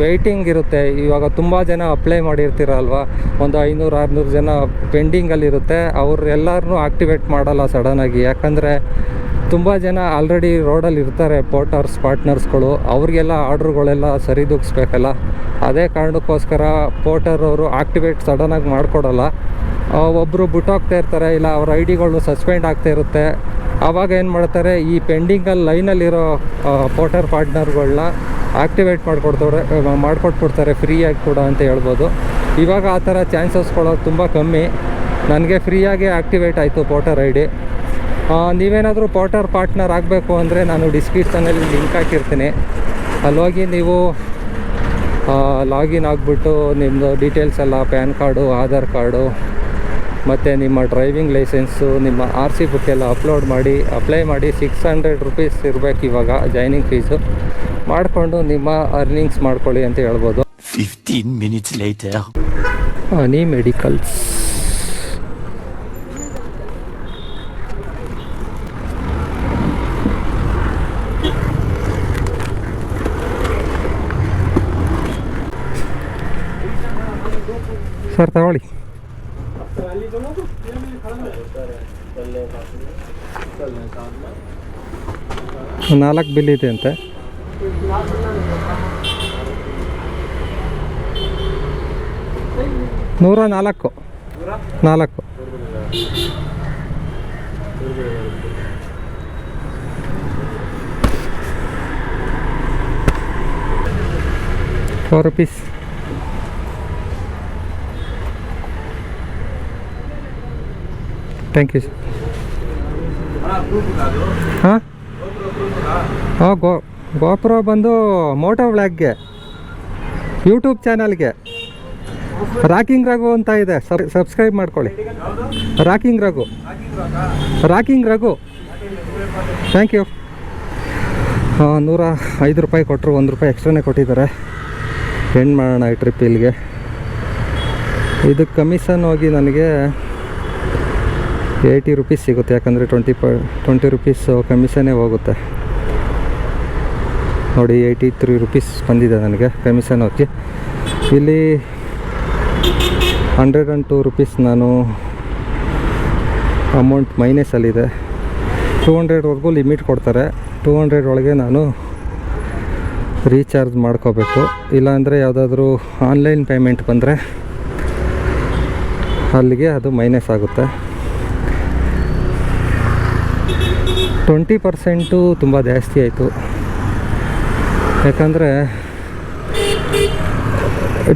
A: ವೆಯ್ಟಿಂಗ್ ಇರುತ್ತೆ. ಇವಾಗ ತುಂಬ ಜನ ಅಪ್ಲೈ ಮಾಡಿರ್ತೀರಲ್ವ? ಒಂದು ಐನೂರು, ಆರುನೂರು ಜನ ಪೆಂಡಿಂಗಲ್ಲಿರುತ್ತೆ ಅವ್ರೆಲ್ಲರನ್ನೂ ಆಕ್ಟಿವೇಟ್ ಮಾಡಲ್ಲ ಸಡನ್ನಾಗಿ ಯಾಕಂದರೆ ತುಂಬ ಜನ ಆಲ್ರೆಡಿ ರೋಡಲ್ಲಿ ಇರ್ತಾರೆ ಪೋರ್ಟರ್ಸ್ ಪಾರ್ಟ್ನರ್ಸ್ಗಳು ಅವ್ರಿಗೆಲ್ಲ ಆರ್ಡ್ರ್ಗಳೆಲ್ಲ ಸರಿದೂಗಿಸ್ಬೇಕಲ್ಲ? ಅದೇ ಕಾರಣಕ್ಕೋಸ್ಕರ ಪೋರ್ಟರ್ ಅವರು ಆಕ್ಟಿವೇಟ್ ಸಡನ್ನಾಗಿ ಮಾಡಿಕೊಡಲ್ಲ. ಒಬ್ಬರು ಬಿಟ್ಟೋಗ್ತಾ ಇರ್ತಾರೆ, ಇಲ್ಲ ಅವ್ರ ಐ ಡಿಗಳು ಸಸ್ಪೆಂಡ್ ಆಗ್ತಾ ಇರುತ್ತೆ. ಆವಾಗ ಏನು ಮಾಡ್ತಾರೆ, ಈ ಪೆಂಡಿಂಗಲ್ಲಿ ಲೈನಲ್ಲಿರೋ ಪೋರ್ಟರ್ ಪಾರ್ಟ್ನರ್ಗಳನ್ನ ಆಕ್ಟಿವೇಟ್ ಮಾಡಿಕೊಡ್ತವ್ರೆ ಮಾಡಿಕೊಟ್ಬಿಡ್ತಾರೆ ಫ್ರೀಯಾಗಿ ಕೂಡ ಅಂತ ಹೇಳ್ಬೋದು. ಇವಾಗ ಆ ಥರ ಚಾನ್ಸಸ್ಗಳು ತುಂಬ ಕಮ್ಮಿ. ನನಗೆ ಫ್ರೀಯಾಗಿ ಆಕ್ಟಿವೇಟ್ ಆಯಿತು ಪೋರ್ಟರ್ ಐ ಡಿ ನೀವೇನಾದರೂ ಪಾರ್ಟರ್ ಪಾರ್ಟ್ನರ್ ಆಗಬೇಕು ಅಂದರೆ ನಾನು ಡಿಸ್ಕ್ರಿಪ್ಷನಲ್ಲಿ ಲಿಂಕ್ ಹಾಕಿರ್ತೀನಿ. ಅಲ್ಲೋಗಿ ನೀವು ಲಾಗಿನ್ ಆಗಿಬಿಟ್ಟು ನಿಮ್ಮದು ಡೀಟೇಲ್ಸ್ ಎಲ್ಲ ಪ್ಯಾನ್ ಕಾರ್ಡು ಆಧಾರ್ ಕಾರ್ಡು ಮತ್ತು ನಿಮ್ಮ ಡ್ರೈವಿಂಗ್ ಲೈಸೆನ್ಸು ನಿಮ್ಮ ಆರ್ ಸಿ ಬುಕ್ ಎಲ್ಲ ಅಪ್ಲೋಡ್ ಮಾಡಿ ಅಪ್ಲೈ ಮಾಡಿ ಸಿಕ್ಸ್ ಹಂಡ್ರೆಡ್ ರುಪೀಸ್ ಇರಬೇಕು ಇವಾಗ ಜಾಯ್ನಿಂಗ್ ಫೀಸು ಮಾಡಿಕೊಂಡು ನಿಮ್ಮ ಅರ್ನಿಂಗ್ಸ್ ಮಾಡ್ಕೊಳ್ಳಿ ಅಂತ ಹೇಳ್ಬೋದು.
B: 15 minutes later.
A: ನೀ ಮೆಡಿಕಲ್ಸ್ ಸರ್ ತಗೊಳ್ಳಿ ನಾಲ್ಕು ಬಿಲ್ ಇದೆ ಅಂತೆ. ನೂರ ನಾಲ್ಕು. ನಾಲ್ಕು. Four rupees thank you sir ಹಾಂ ಹಾಂ ಗೋ ಗೋಪ್ರೋ ಬಂದು ಮೋಟೋ ವ್ಲಾಗ್ಗೆ ಯೂಟ್ಯೂಬ್ ಚಾನಲ್ಗೆ ರಾಕಿಂಗ್ ರಘು ಅಂತ ಇದೆ. ಸಬ್ ಸಬ್ಸ್ಕ್ರೈಬ್ ಮಾಡ್ಕೊಳ್ಳಿ. Rocking Raghu rocking Raghu thank you ನೂರ ಐದು ರೂಪಾಯಿ ಕೊಟ್ಟರು ಒಂದು ರೂಪಾಯಿ ಎಕ್ಸ್ಟ್ರಾನೇ ಕೊಟ್ಟಿದ್ದಾರೆ. ಎಂಡ್ ಮಾಡೋಣ ಈ ಟ್ರಿಪ್ ಇಲ್ಲಿಗೆ. ಇದಕ್ಕೆ ಕಮಿಷನ್ ಹೋಗಿ ನನಗೆ ಏಯ್ಟಿ ರುಪೀಸ್ ಸಿಗುತ್ತೆ, ಯಾಕಂದರೆ ಟ್ವೆಂಟಿ ಪ, ಟ್ವೆಂಟಿ ರುಪೀಸ್ ಕಮಿಷನ್ನೇ ಹೋಗುತ್ತೆ. ನೋಡಿ, ಏಯ್ಟಿ ತ್ರೀ ರುಪೀಸ್ ಬಂದಿದೆ ನನಗೆ ಕಮಿಷನ್ ಹೋಗಿ. ಇಲ್ಲಿ ಹಂಡ್ರೆಡ್ ಆ್ಯಂಡ್ ಟೂ ರುಪೀಸ್ ನಾನು ಅಮೌಂಟ್ ಮೈನಸಲ್ಲಿದೆ ಟೂ ಹಂಡ್ರೆಡ್ವರೆಗೂ ಲಿಮಿಟ್ ಕೊಡ್ತಾರೆ. ಟೂ ಹಂಡ್ರೆಡ್ ಒಳಗೆ ನಾನು ರೀಚಾರ್ಜ್ ಮಾಡ್ಕೋಬೇಕು. ಇಲ್ಲಾಂದರೆ ಯಾವುದಾದ್ರೂ ಆನ್ಲೈನ್ ಪೇಮೆಂಟ್ ಬಂದರೆ ಅಲ್ಲಿಗೆ ಅದು ಮೈನಸ್ ಆಗುತ್ತೆ. ಟ್ವೆಂಟಿ ಪರ್ಸೆಂಟು ತುಂಬ ಜಾಸ್ತಿ ಆಯಿತು. ಯಾಕಂದರೆ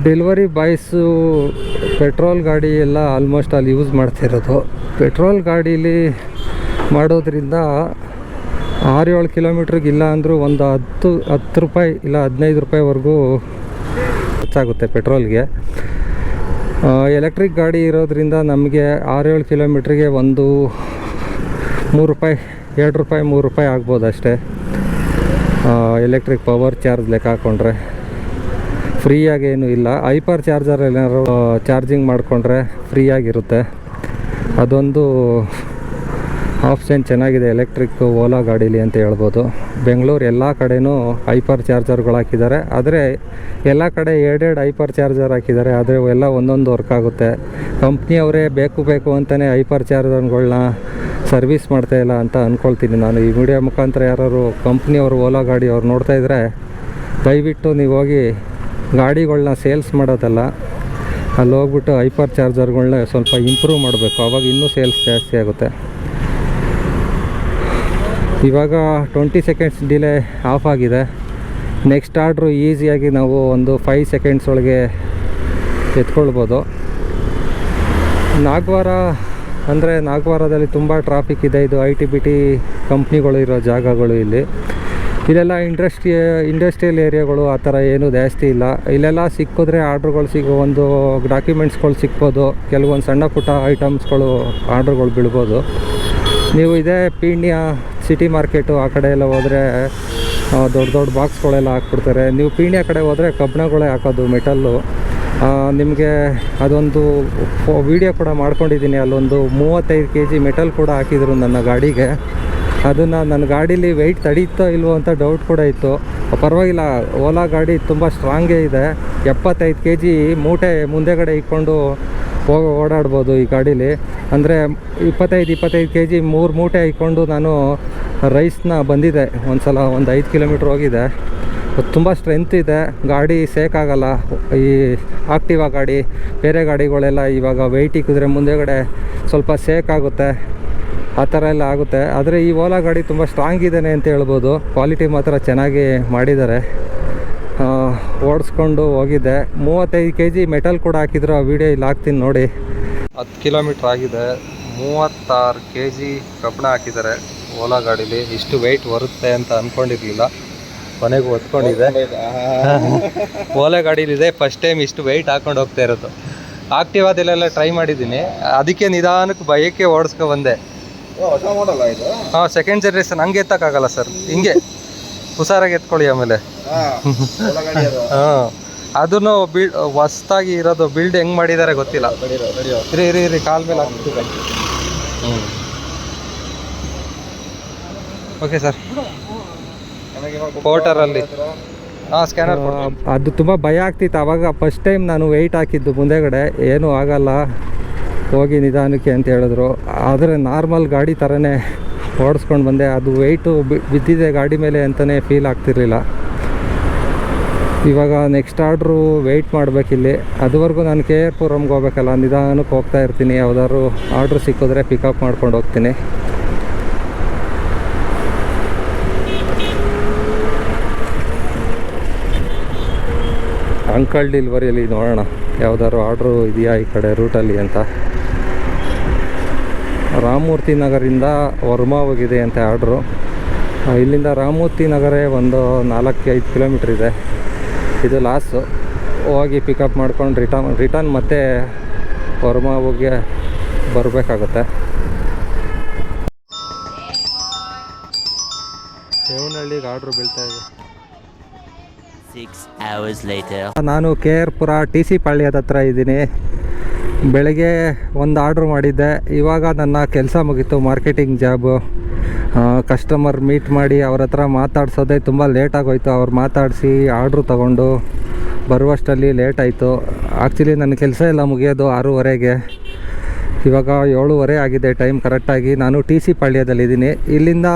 A: ಡೆಲಿವರಿ ಬಾಯ್ಸು ಪೆಟ್ರೋಲ್ ಗಾಡಿ ಎಲ್ಲ ಆಲ್ಮೋಸ್ಟ್ ಅಲ್ಲಿ ಯೂಸ್ ಮಾಡ್ತಿರೋದು. ಪೆಟ್ರೋಲ್ ಗಾಡೀಲಿ ಮಾಡೋದ್ರಿಂದ ಆರು ಏಳು ಕಿಲೋಮೀಟ್ರಿಗೆ ಇಲ್ಲ ಅಂದರೂ ಒಂದು ಹತ್ತು ಹತ್ತು ರೂಪಾಯಿ ಇಲ್ಲ ಹದಿನೈದು ರೂಪಾಯಿವರೆಗೂ ಖರ್ಚಾಗುತ್ತೆ ಪೆಟ್ರೋಲ್ಗೆ. ಎಲೆಕ್ಟ್ರಿಕ್ ಗಾಡಿ ಇರೋದ್ರಿಂದ ನಮಗೆ ಆರು ಏಳು ಕಿಲೋಮೀಟ್ರಿಗೆ ಒಂದು ಮೂರು ರೂಪಾಯಿ ಎರಡು ರೂಪಾಯಿ, ಮೂರು ರೂಪಾಯಿ ಆಗ್ಬೋದು ಅಷ್ಟೇ. ಎಲೆಕ್ಟ್ರಿಕ್ ಪವರ್ ಚಾರ್ಜ್ ಲೆಕ್ಕ ಹಾಕ್ಕೊಂಡ್ರೆ ಫ್ರೀಯಾಗಿ ಏನೂ ಇಲ್ಲ. ಐಪರ್ ಚಾರ್ಜರ್ ಏನಾದ್ರು ಚಾರ್ಜಿಂಗ್ ಮಾಡಿಕೊಂಡ್ರೆ ಫ್ರೀಯಾಗಿರುತ್ತೆ. ಅದೊಂದು ಆಪ್ಷನ್ ಚೆನ್ನಾಗಿದೆ ಎಲೆಕ್ಟ್ರಿಕ್ ಓಲಾ ಗಾಡೀಲಿ ಅಂತ ಹೇಳ್ಬೋದು. ಬೆಂಗಳೂರು ಎಲ್ಲ ಕಡೆಯೂ ಐಪರ್ ಚಾರ್ಜರ್ಗಳು ಹಾಕಿದ್ದಾರೆ. ಆದರೆ ಎಲ್ಲ ಕಡೆ ಎರಡೆರಡು ಐಪರ್ ಚಾರ್ಜರ್ ಹಾಕಿದ್ದಾರೆ. ಆದರೆ ಎಲ್ಲ ಒಂದೊಂದು ವರ್ಕ್ ಆಗುತ್ತೆ. ಕಂಪ್ನಿಯವರೇ ಬೇಕು ಬೇಕು ಅಂತಲೇ ಐಪರ್ ಚಾರ್ಜರ್ಗಳನ್ನ ಸರ್ವಿಸ್ ಮಾಡ್ತಾ ಇಲ್ಲ ಅಂತ ಅಂದ್ಕೊಳ್ತೀನಿ ನಾನು. ಈ ವಿಡಿಯೋ ಮುಖಾಂತರ ಯಾರು ಕಂಪ್ನಿಯವರು ಓಲಾ ಗಾಡಿ ಅವ್ರು ನೋಡ್ತಾ ಇದ್ದರೆ ದಯವಿಟ್ಟು ನೀವು ಹೋಗಿ ಗಾಡಿಗಳನ್ನ ಸೇಲ್ಸ್ ಮಾಡೋದಲ್ಲ, ಅಲ್ಲಿ ಹೋಗ್ಬಿಟ್ಟು ಹೈಪರ್ ಚಾರ್ಜರ್ಗಳನ್ನ ಸ್ವಲ್ಪ ಇಂಪ್ರೂವ್ ಮಾಡಬೇಕು. ಅವಾಗ ಇನ್ನೂ ಸೇಲ್ಸ್ ಜಾಸ್ತಿ ಆಗುತ್ತೆ. ಇವಾಗ ಟ್ವೆಂಟಿ ಸೆಕೆಂಡ್ಸ್ ಡಿಲೇ ಆಫ್ ಆಗಿದೆ. ನೆಕ್ಸ್ಟ್ ಆರ್ಡ್ರು ಈಸಿಯಾಗಿ ನಾವು ಒಂದು ಫೈವ್ ಸೆಕೆಂಡ್ಸ್ ಒಳಗೆ ಎತ್ಕೊಳ್ಬೋದು. ನಾಗವಾರ ಅಂದರೆ ನಾಗವಾರದಲ್ಲಿ ತುಂಬ ಟ್ರಾಫಿಕ್ ಇದೆ. ಇದು ಐ ಟಿ ಬಿ ಟಿ ಕಂಪ್ನಿಗಳು ಇರೋ ಜಾಗಗಳು ಇಲ್ಲಿ. ಇಲ್ಲೆಲ್ಲ ಇಂಡಸ್ಟ್ರಿ ಇಂಡಸ್ಟ್ರಿಯಲ್ ಏರಿಯಾಗಳು ಆ ಥರ ಏನೂ ಜಾಸ್ತಿ ಇಲ್ಲ. ಇಲ್ಲೆಲ್ಲ ಸಿಕ್ಕಿದ್ರೆ ಆರ್ಡ್ರ್ಗಳು ಸಿಗೋ ಒಂದು ಡಾಕ್ಯುಮೆಂಟ್ಸ್ಗಳು ಸಿಕ್ಬೋದು ಕೆಲವೊಂದು ಸಣ್ಣ ಪುಟ್ಟ ಐಟಮ್ಸ್ಗಳು ಆರ್ಡ್ರ್ಗಳು ಬೀಳ್ಬೋದು. ನೀವು ಇದೇ ಪೀಣ್ಯ ಸಿಟಿ ಮಾರ್ಕೆಟು ಆ ಕಡೆ ಎಲ್ಲ ಹೋದರೆ ದೊಡ್ಡ ದೊಡ್ಡ ಬಾಕ್ಸ್ಗಳೆಲ್ಲ ಹಾಕ್ಬಿಡ್ತಾರೆ. ನೀವು ಪೀಣ್ಯ ಕಡೆ ಹೋದರೆ ಕಬ್ಬಿಣಗಳೇ ಹಾಕೋದು ಮೆಟಲ್ಲು ನಿಮಗೆ ಅದೊಂದು ವಿಡಿಯೋ ಕೂಡ ಮಾಡ್ಕೊಂಡಿದ್ದೀನಿ. ಅಲ್ಲೊಂದು ಮೂವತ್ತೈದು ಕೆ ಜಿ ಮೆಟಲ್ ಕೂಡ ಹಾಕಿದರು ನನ್ನ ಗಾಡಿಗೆ. ಅದನ್ನು ನನ್ನ ಗಾಡೀಲಿ ವೆಯ್ಟ್ ತಡೀತೋ ಇಲ್ವೋ ಅಂತ ಡೌಟ್ ಕೂಡ ಇತ್ತು. ಪರವಾಗಿಲ್ಲ ಓಲಾ ಗಾಡಿ ತುಂಬ ಸ್ಟ್ರಾಂಗೇ ಇದೆ. ಎಪ್ಪತ್ತೈದು ಕೆ ಜಿ ಮೂಟೆ ಮುಂದೆಗಡೆ ಇಟ್ಕೊಂಡು ಹೋಗಿ ಓಡಾಡ್ಬೋದು ಈ ಗಾಡೀಲಿ. ಅಂದರೆ ಇಪ್ಪತ್ತೈದು ಇಪ್ಪತ್ತೈದು ಕೆ ಜಿ ಮೂರು ಮೂಟೆ ಇಟ್ಕೊಂಡು ನಾನು ರೈಸ್ನ ಬಂದಿದೆ. ಒಂದು ಸಲ ಒಂದು ಐದು ಕಿಲೋಮೀಟ್ರ್ ಹೋಗಿದೆ. ತುಂಬ ಸ್ಟ್ರೆಂತ್ ಇದೆ. ಗಾಡಿ ಸೇಕ್ ಆಗಲ್ಲ. ಈ ಆಕ್ಟಿವಾ ಗಾಡಿ, ಬೇರೆ ಗಾಡಿಗಳೆಲ್ಲ ಇವಾಗ ವೆಯ್ಟ್ ಇಕ್ಕಿದ್ರೆ ಮುಂದೆಗಡೆ ಸ್ವಲ್ಪ ಸೇಕ್ ಆಗುತ್ತೆ. ಆ ಥರ ಎಲ್ಲ ಆಗುತ್ತೆ. ಆದರೆ ಈ ಓಲಾ ಗಾಡಿ ತುಂಬ ಸ್ಟ್ರಾಂಗ್ ಇದ್ದಾನೆ ಅಂತ ಹೇಳ್ಬೋದು. ಕ್ವಾಲಿಟಿ ಮಾತ್ರ ಚೆನ್ನಾಗಿ ಮಾಡಿದ್ದಾರೆ. ಓಡಿಸ್ಕೊಂಡು ಹೋಗಿದ್ದೆ ಮೂವತ್ತೈದು ಕೆ ಜಿ ಮೆಟಲ್ ಕೂಡ ಹಾಕಿದ್ರು. ಆ ವಿಡಿಯೋ ಇಲ್ಲಿ ಹಾಕ್ತೀನಿ ನೋಡಿ. ಹತ್ತು ಕಿಲೋಮೀಟ್ರ್ ಆಗಿದೆ. ಮೂವತ್ತಾರು ಕೆ ಜಿ ಕಬ್ಬಣ ಹಾಕಿದ್ದಾರೆ ಓಲಾ ಗಾಡೀಲಿ. ಇಷ್ಟು ವೆಯ್ಟ್ ಬರುತ್ತೆ ಅಂತ ಅಂದ್ಕೊಂಡಿರ್ಲಿಲ್ಲ ಕೊನೆಗೂ ಹೊತ್ಕೊಂಡಿದೆ. ಓಲೆ ಗಾಡೀಲಿದೆ. ಫಸ್ಟ್ ಟೈಮ್ ಇಷ್ಟು ವೆಯ್ಟ್ ಹಾಕೊಂಡು ಹೋಗ್ತಾ ಇರೋದು. ಆಕ್ಟಿವಾದಲ್ಲೆಲ್ಲ ಟ್ರೈ ಮಾಡಿದ್ದೀನಿ. ಅದಕ್ಕೆ ನಿಧಾನಕ್ಕೆ ಬೈಕೇ ಓಡಿಸ್ಕೊ ಬಂದೆ. ಹಾಂ ಸೆಕೆಂಡ್ ಜನ್ರೇಷನ್ ಹಂಗೆ ಎತ್ತಕ್ಕಾಗಲ್ಲ ಸರ್ ಹಿಂಗೆ. ಹುಷಾರಾಗಿ ಎತ್ಕೊಳ್ಳಿ ಆಮೇಲೆ.
C: ಹಾ
A: ಅದನ್ನು ಬಿಲ್ ಹೊಸ್ದಾಗಿ ಇರೋದು ಬಿಲ್ಡ್ ಹೆಂಗೆ ಮಾಡಿದ್ದಾರೆ ಗೊತ್ತಿಲ್ಲ. ಇರಿ ಇರಿ ಇರಿ ಕಾಲ್ ಮೇಲೆ ಹ್ಞೂ ಓಕೆ ಸರ್ ಪೋರ್ಟರಲ್ಲಿ ಹಾಂ ಸ್ಕ್ಯಾನರ್ ಅದು ತುಂಬ ಭಯ ಆಗ್ತಿತ್ತು. ಆವಾಗ ಫಸ್ಟ್ ಟೈಮ್ ನಾನು ವೆಯ್ಟ್ ಹಾಕಿದ್ದು ಮುಂದೆಗಡೆ. ಏನೂ ಆಗಲ್ಲ. ಹೋಗಿ ನಿಧಾನಕ್ಕೆ ಅಂತ ಹೇಳಿದ್ರು. ಆದರೆ ನಾರ್ಮಲ್ ಗಾಡಿ ಥರನೇ ಓಡಿಸ್ಕೊಂಡು ಬಂದೆ. ಅದು ವೆಯ್ಟು ಬಿದ್ದಿದೆ ಗಾಡಿ ಮೇಲೆ ಅಂತಲೇ ಫೀಲ್ ಆಗ್ತಿರ್ಲಿಲ್ಲ. ಇವಾಗ ನೆಕ್ಸ್ಟ್ ಆರ್ಡ್ರು ವೆಯ್ಟ್ ಮಾಡಬೇಕಿಲ್ಲಿ ಅದುವರೆಗೂ ನಾನು ಕೆ ಆರ್ ಪುರಮ್ಗೆ ಹೋಗ್ಬೇಕಲ್ಲ. ನಿಧಾನಕ್ಕೆ ಹೋಗ್ತಾ ಇರ್ತೀನಿ. ಯಾವುದಾದ್ರು ಆರ್ಡ್ರ್ ಸಿಕ್ಕಿದ್ರೆ ಪಿಕಪ್ ಮಾಡ್ಕೊಂಡು ಹೋಗ್ತೀನಿ. ಅಂಕಲ್ ಡಿಲ್ವರಿಯಲ್ಲಿ ನೋಡೋಣ. ಯಾವ್ದಾದ್ರು ಆರ್ಡ್ರು ಇದೆಯಾ ಈ ಕಡೆ ರೂಟಲ್ಲಿ ಅಂತ. ರಾಮಮೂರ್ತಿ ನಗರಿಂದ ವರ್ಮಾ ಹೋಗಿದೆ ಅಂತ ಆರ್ಡ್ರು. ಇಲ್ಲಿಂದ ರಾಮಮೂರ್ತಿ ನಗರೇ ಒಂದು ನಾಲ್ಕು ಐದು ಕಿಲೋಮೀಟ್ರ್ ಇದೆ. ಇದು ಲಾಸ್ಟು ಹೋಗಿ ಪಿಕಪ್ ಮಾಡ್ಕೊಂಡು ರಿಟರ್ನ್ ರಿಟರ್ನ್ ಮತ್ತೆ ವರ್ಮಾ ಹೋಗಿ ಬರಬೇಕಾಗುತ್ತೆ. ದೇವನಹಳ್ಳಿಗೆ ಆರ್ಡ್ರು ಬೀಳ್ತಾ ನಾನು K R Pura T C ಪಾಳ್ಯದ ಹತ್ರ ಇದ್ದೀನಿ. ಬೆಳಗ್ಗೆ ಒಂದು ಆರ್ಡ್ರ್ ಮಾಡಿದ್ದೆ. ಇವಾಗ ನನ್ನ ಕೆಲಸ ಮುಗೀತು, ಮಾರ್ಕೆಟಿಂಗ್ ಜಾಬು. ಕಸ್ಟಮರ್ ಮೀಟ್ ಮಾಡಿ ಅವ್ರ ಹತ್ರ ಮಾತಾಡ್ಸೋದೇ ತುಂಬ ಲೇಟ್ ಆಗೋಯ್ತು. ಅವ್ರು ಮಾತಾಡಿಸಿ ಆರ್ಡ್ರು ತಗೊಂಡು ಬರುವಷ್ಟರಲ್ಲಿ ಲೇಟ್ ಆಯಿತು. ಆ್ಯಕ್ಚುಲಿ ನನ್ನ ಕೆಲಸ ಎಲ್ಲ ಮುಗಿಯೋದು ಆರೂವರೆಗೆ. ಇವಾಗ ಏಳುವರೆ ಆಗಿದೆ ಟೈಮ್ ಕರೆಕ್ಟಾಗಿ ನಾನು ಟಿ ಸಿ ಪಾಳ್ಯದಲ್ಲಿದ್ದೀನಿ. ಇಲ್ಲಿಂದ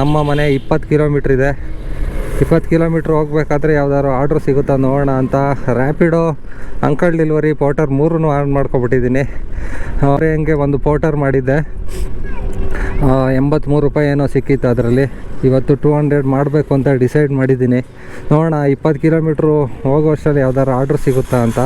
A: ನಮ್ಮ ಮನೆ ಇಪ್ಪತ್ತು ಕಿಲೋಮೀಟ್ರ್ ಇದೆ. ಇಪ್ಪತ್ತು ಕಿಲೋಮೀಟ್ರ್ ಹೋಗ್ಬೇಕಾದ್ರೆ ಯಾವ್ದಾದ್ರು ಆರ್ಡ್ರ್ ಸಿಗುತ್ತಾ ನೋಡೋಣ ಅಂತ ರ್ಯಾಪಿಡೋ ಅಂಕಲ್ ಡೆಲಿವರಿ ಪೌಟರ್ ಮೂರನ್ನು ಆನ್ ಮಾಡ್ಕೊಬಿಟ್ಟಿದ್ದೀನಿ. ಅವರೇ ಹಂಗೆ ಒಂದು ಪೌಟರ್ ಮಾಡಿದ್ದೆ. ಎಂಬತ್ತ್ಮೂರು ರೂಪಾಯಿ ಏನೋ ಸಿಕ್ಕಿತ್ತು ಅದರಲ್ಲಿ. ಇವತ್ತು ಟೂ ಹಂಡ್ರೆಡ್ ಮಾಡಬೇಕು ಅಂತ ಡಿಸೈಡ್ ಮಾಡಿದ್ದೀನಿ. ನೋಡೋಣ, ಇಪ್ಪತ್ತು ಕಿಲೋಮೀಟ್ರು ಹೋಗೋಷ್ಟರಲ್ಲಿ ಯಾವ್ದಾದ್ರು ಆರ್ಡ್ರ್ ಸಿಗುತ್ತಾ ಅಂತ.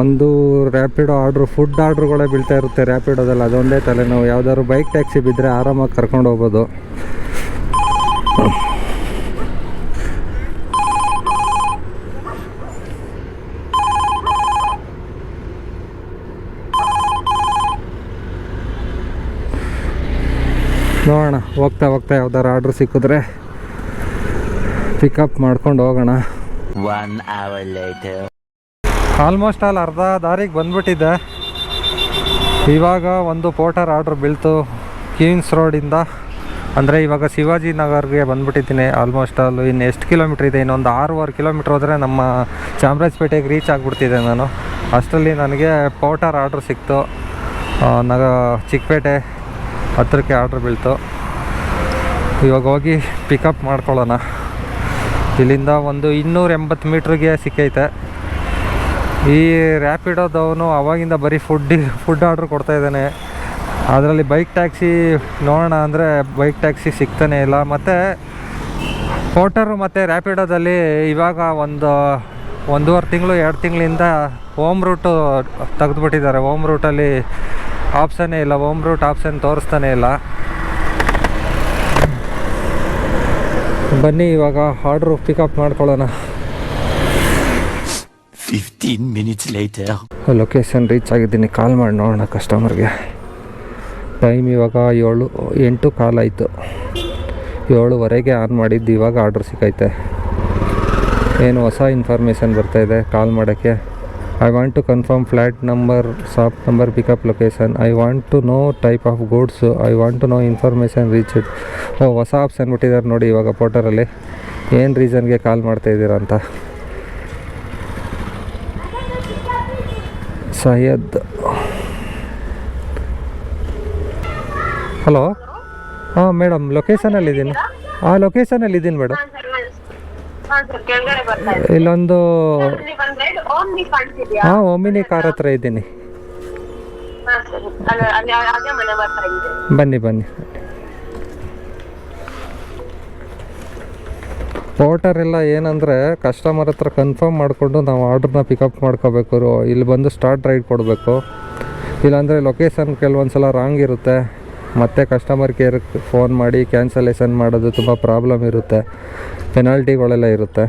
A: ಒಂದು ರ್ಯಾಪಿಡ್ ಆರ್ಡ್ರು ಫುಡ್ ಆರ್ಡ್ರುಗಳೇ ಬೀಳ್ತಾ ಇರುತ್ತೆ ರ್ಯಾಪಿಡೋದಲ್ಲಿ ಅದೊಂದೇ ತಲೆ ನಾವು ಯಾವ್ದಾದ್ರು ಬೈಕ್ ಟ್ಯಾಕ್ಸಿ ಬಿದ್ದರೆ ಆರಾಮಾಗಿ ಕರ್ಕೊಂಡು ಹೋಗ್ಬೋದು. ನೋಡೋಣ, ಹೋಗ್ತಾ ಹೋಗ್ತಾ ಯಾವ್ದಾರು ಆರ್ಡ್ರ್ ಸಿಕ್ಕಿದ್ರೆ ಪಿಕಪ್ ಮಾಡ್ಕೊಂಡು ಹೋಗೋಣ.
B: One hour later.
A: Almost all ಅರ್ಧ ದಾರಿಗೆ ಬಂದ್ಬಿಟ್ಟಿದ್ದೆ ಇವಾಗ ಒಂದು ಪೋಟರ್ ಆರ್ಡ್ರ್ ಬೀಳ್ತು ಕೀನ್ಸ್ ರೋಡಿಂದ. ಅಂದರೆ ಇವಾಗ ಶಿವಾಜಿ ನಗರ್ಗೆ ಬಂದ್ಬಿಟ್ಟಿದ್ದೀನಿ ಆಲ್ಮೋಸ್ಟ್ ಆಲ್. ಇನ್ನು ಎಷ್ಟು ಕಿಲೋಮೀಟ್ರ್ ಇದೆ? ಇನ್ನೊಂದು ಆರೂವರೆ ಕಿಲೋಮೀಟ್ರ್ ಹೋದರೆ ನಮ್ಮ ಚಾಮರಾಜಪೇಟೆಗೆ ರೀಚ್ ಆಗಿಬಿಡ್ತಿದ್ದೆ ನಾನು. ಅಷ್ಟರಲ್ಲಿ ನನಗೆ ಪೋಟರ್ ಆರ್ಡ್ರ್ ಸಿಕ್ತು. ನಗ, ಚಿಕ್ಕಪೇಟೆ ಹತ್ತಿರಕ್ಕೆ ಆರ್ಡ್ರ್ ಬೀಳ್ತು. ಇವಾಗ ಹೋಗಿ ಪಿಕಪ್ ಮಾಡ್ಕೊಳ್ಳೋಣ. ಇಲ್ಲಿಂದ ಒಂದು ಇನ್ನೂರ ಎಂಬತ್ತು ಮೀಟ್ರಿಗೆ ಸಿಕ್ಕೈತೆ. ಈ ರ್ಯಾಪಿಡೋದವನು ಅವಾಗಿಂದ ಬರೀ ಫುಡ್ ಫುಡ್ ಆರ್ಡ್ರ್ ಕೊಡ್ತಾ ಇದ್ದಾನೆ. ಅದರಲ್ಲಿ ಬೈಕ್ ಟ್ಯಾಕ್ಸಿ ನೋಡೋಣ ಅಂದರೆ ಬೈಕ್ ಟ್ಯಾಕ್ಸಿ ಸಿಗ್ತಾನೆ ಇಲ್ಲ. ಮತ್ತು ಹೋಟರು ಮತ್ತು ರ್ಯಾಪಿಡೋದಲ್ಲಿ ಇವಾಗ ಒಂದು, ಒಂದೂವರೆ ತಿಂಗಳು, ಎರಡು ತಿಂಗಳಿಂದ ಹೋಮ್ ರೂಟು ತೆಗೆದುಬಿಟ್ಟಿದ್ದಾರೆ. ಹೋಮ್ ರೂಟಲ್ಲಿ ಆಪ್ಷನ್ನೇ ಇಲ್ಲ. ಹೋಮ್ ರೂಟ್ ಆಪ್ಷನ್ ತೋರಿಸ್ತಾನೆ ಇಲ್ಲ. ಬನ್ನಿ ಇವಾಗ ಆರ್ಡ್ರು ಪಿಕಪ್ ಮಾಡ್ಕೊಳ್ಳೋಣ.
B: Fifteen minutes later.
A: Location reach ಆಗಿದ್ದೀನಿ. ಕಾಲ್ ಮಾಡಿ ನೋಡೋಣ ಕಸ್ಟಮರ್ಗೆ ಟೈಮ್ ಇವಾಗ ಏಳು, ಎಂಟು ಕಾಲಾಯಿತು ಏಳುವರೆಗೆ ಆನ್ ಮಾಡಿದ್ದು. ಇವಾಗ ಆರ್ಡ್ರ್ ಸಿಕ್ಕೈತೆ ಏನು ಹೊಸ ಇನ್ಫಾರ್ಮೇಷನ್ ಬರ್ತಾಯಿದೆ ಕಾಲ್ ಮಾಡೋಕ್ಕೆ. I want to confirm flat number shop number pickup location I want to know type of goods I want to know information reach it ಓ, ಹೊಸ ಆಪ್ಷನ್ ಬಿಟ್ಟಿದ್ದಾರೆ ನೋಡಿ ಇವಾಗ ಪೋರ್ಟರಲ್ಲಿ ಏನು ರೀಸನ್ಗೆ ಕಾಲ್ ಮಾಡ್ತಾಯಿದ್ದೀರಾ ಅಂತ. ಸೈಯದ್. ಹಲೋ? ಹಾಂ ಮೇಡಮ್ ಲೊಕೇಶನಲ್ಲಿದ್ದೀನಿ ಹಾಂ ಲೊಕೇಶನಲ್ಲಿದ್ದೀನಿ ಮೇಡಮ್. ಇಲ್ಲೊಂದು
D: ಓಮ್ನಿ
A: ಹಾಂ ಒಮಿನಿ ಕಾರ್ ಹತ್ರ ಇದ್ದೀನಿ. ಬನ್ನಿ ಬನ್ನಿ. ಪೋರ್ಟರ್ ಎಲ್ಲ ಏನಂದರೆ ಕಸ್ಟಮರ್ ಹತ್ರ ಕನ್ಫರ್ಮ್ ಮಾಡಿಕೊಂಡು ನಾವು ಆರ್ಡ್ರನ್ನ ಪಿಕಪ್ ಮಾಡ್ಕೋಬೇಕು ಇಲ್ಲಿ ಬಂದು ಸ್ಟಾರ್ಟ್ ರೈಡ್ ಕೊಡಬೇಕು. ಇಲ್ಲಾಂದರೆ ಲೊಕೇಶನ್ ಕೆಲವೊಂದು ಸಲ ರಾಂಗ್ ಇರುತ್ತೆ. ಮತ್ತೆ ಕಸ್ಟಮರ್ ಕೇರ್ಗೆ ಫೋನ್ ಮಾಡಿ ಕ್ಯಾನ್ಸಲೇಷನ್ ಮಾಡೋದು ತುಂಬ ಪ್ರಾಬ್ಲಮ್ ಇರುತ್ತೆ. ಪೆನಾಲ್ಟಿಗಳೆಲ್ಲ ಇರುತ್ತೆ.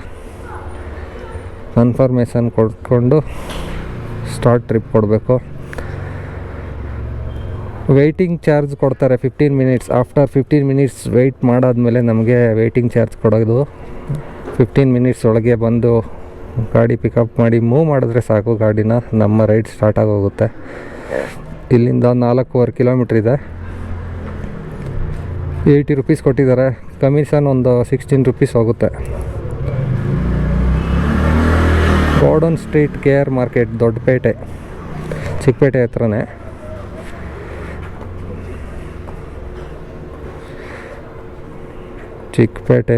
A: ಕನ್ಫರ್ಮೇಷನ್ ಕೊಟ್ಕೊಂಡು ಸ್ಟಾರ್ಟ್ ಟ್ರಿಪ್ ಕೊಡಬೇಕು. ವೆಯ್ಟಿಂಗ್ ಚಾರ್ಜ್ ಕೊಡ್ತಾರೆ fifteen minutes after fifteen minutes wait ಮಾಡಾದ್ಮೇಲೆ ನಮಗೆ ವೆಯ್ಟಿಂಗ್ ಚಾರ್ಜ್ ಕೊಡೋದು. ಫಿಫ್ಟೀನ್ ಮಿನಿಟ್ಸ್ ಒಳಗೆ ಬಂದು ಗಾಡಿ ಪಿಕಪ್ ಮಾಡಿ ಮೂವ್ ಮಾಡಿದ್ರೆ ಸಾಕು. ಗಾಡಿನ ನಮ್ಮ ರೈಡ್ ಸ್ಟಾರ್ಟ್ ಆಗೋಗುತ್ತೆ. ಇಲ್ಲಿಂದ ನಾಲ್ಕೂವರೆ ಕಿಲೋಮೀಟ್ರ್ ಇದೆ. ಏಯ್ಟಿ ರುಪೀಸ್ ಕೊಟ್ಟಿದ್ದಾರೆ. ಕಮಿಷನ್ ಒಂದು ಸಿಕ್ಸ್ಟೀನ್ ರುಪೀಸ್ ಹೋಗುತ್ತೆ. Godown street K R market Doddapete. Chikkapete ಹತ್ರನೇ. ಚಿಕ್ಕಪೇಟೆ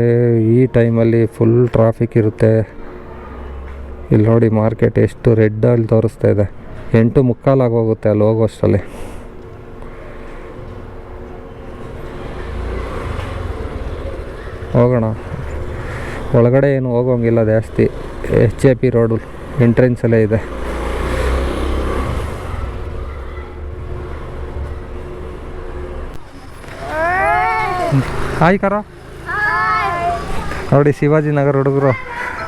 A: ಈ ಟೈಮಲ್ಲಿ ಫುಲ್ ಟ್ರಾಫಿಕ್ ಇರುತ್ತೆ. ಇಲ್ಲಿ ನೋಡಿ ಮಾರ್ಕೆಟ್ ಎಷ್ಟು ರೆಡ್ ಅಲ್ಲಿ ತೋರಿಸ್ತಾ ಇದೆ. ಎಂಟು ಮುಕ್ಕಾಲಾಗಿ ಹೋಗುತ್ತೆ ಅಲ್ಲಿ ಹೋಗೋಷ್ಟರಲ್ಲಿ ಹೋಗೋಣ. ಒಳಗಡೆ ಏನು ಹೋಗೋಂಗಿಲ್ಲ ಜಾಸ್ತಿ. ಎಚ್ ಎ ಪಿ ರೋಡು ಎಂಟ್ರೆನ್ಸಲ್ಲೇ ಇದೆ. ಹಾಯ್ ಕರ ನೋಡಿ ಶಿವಾಜಿನಗರ ಹುಡುಗರು,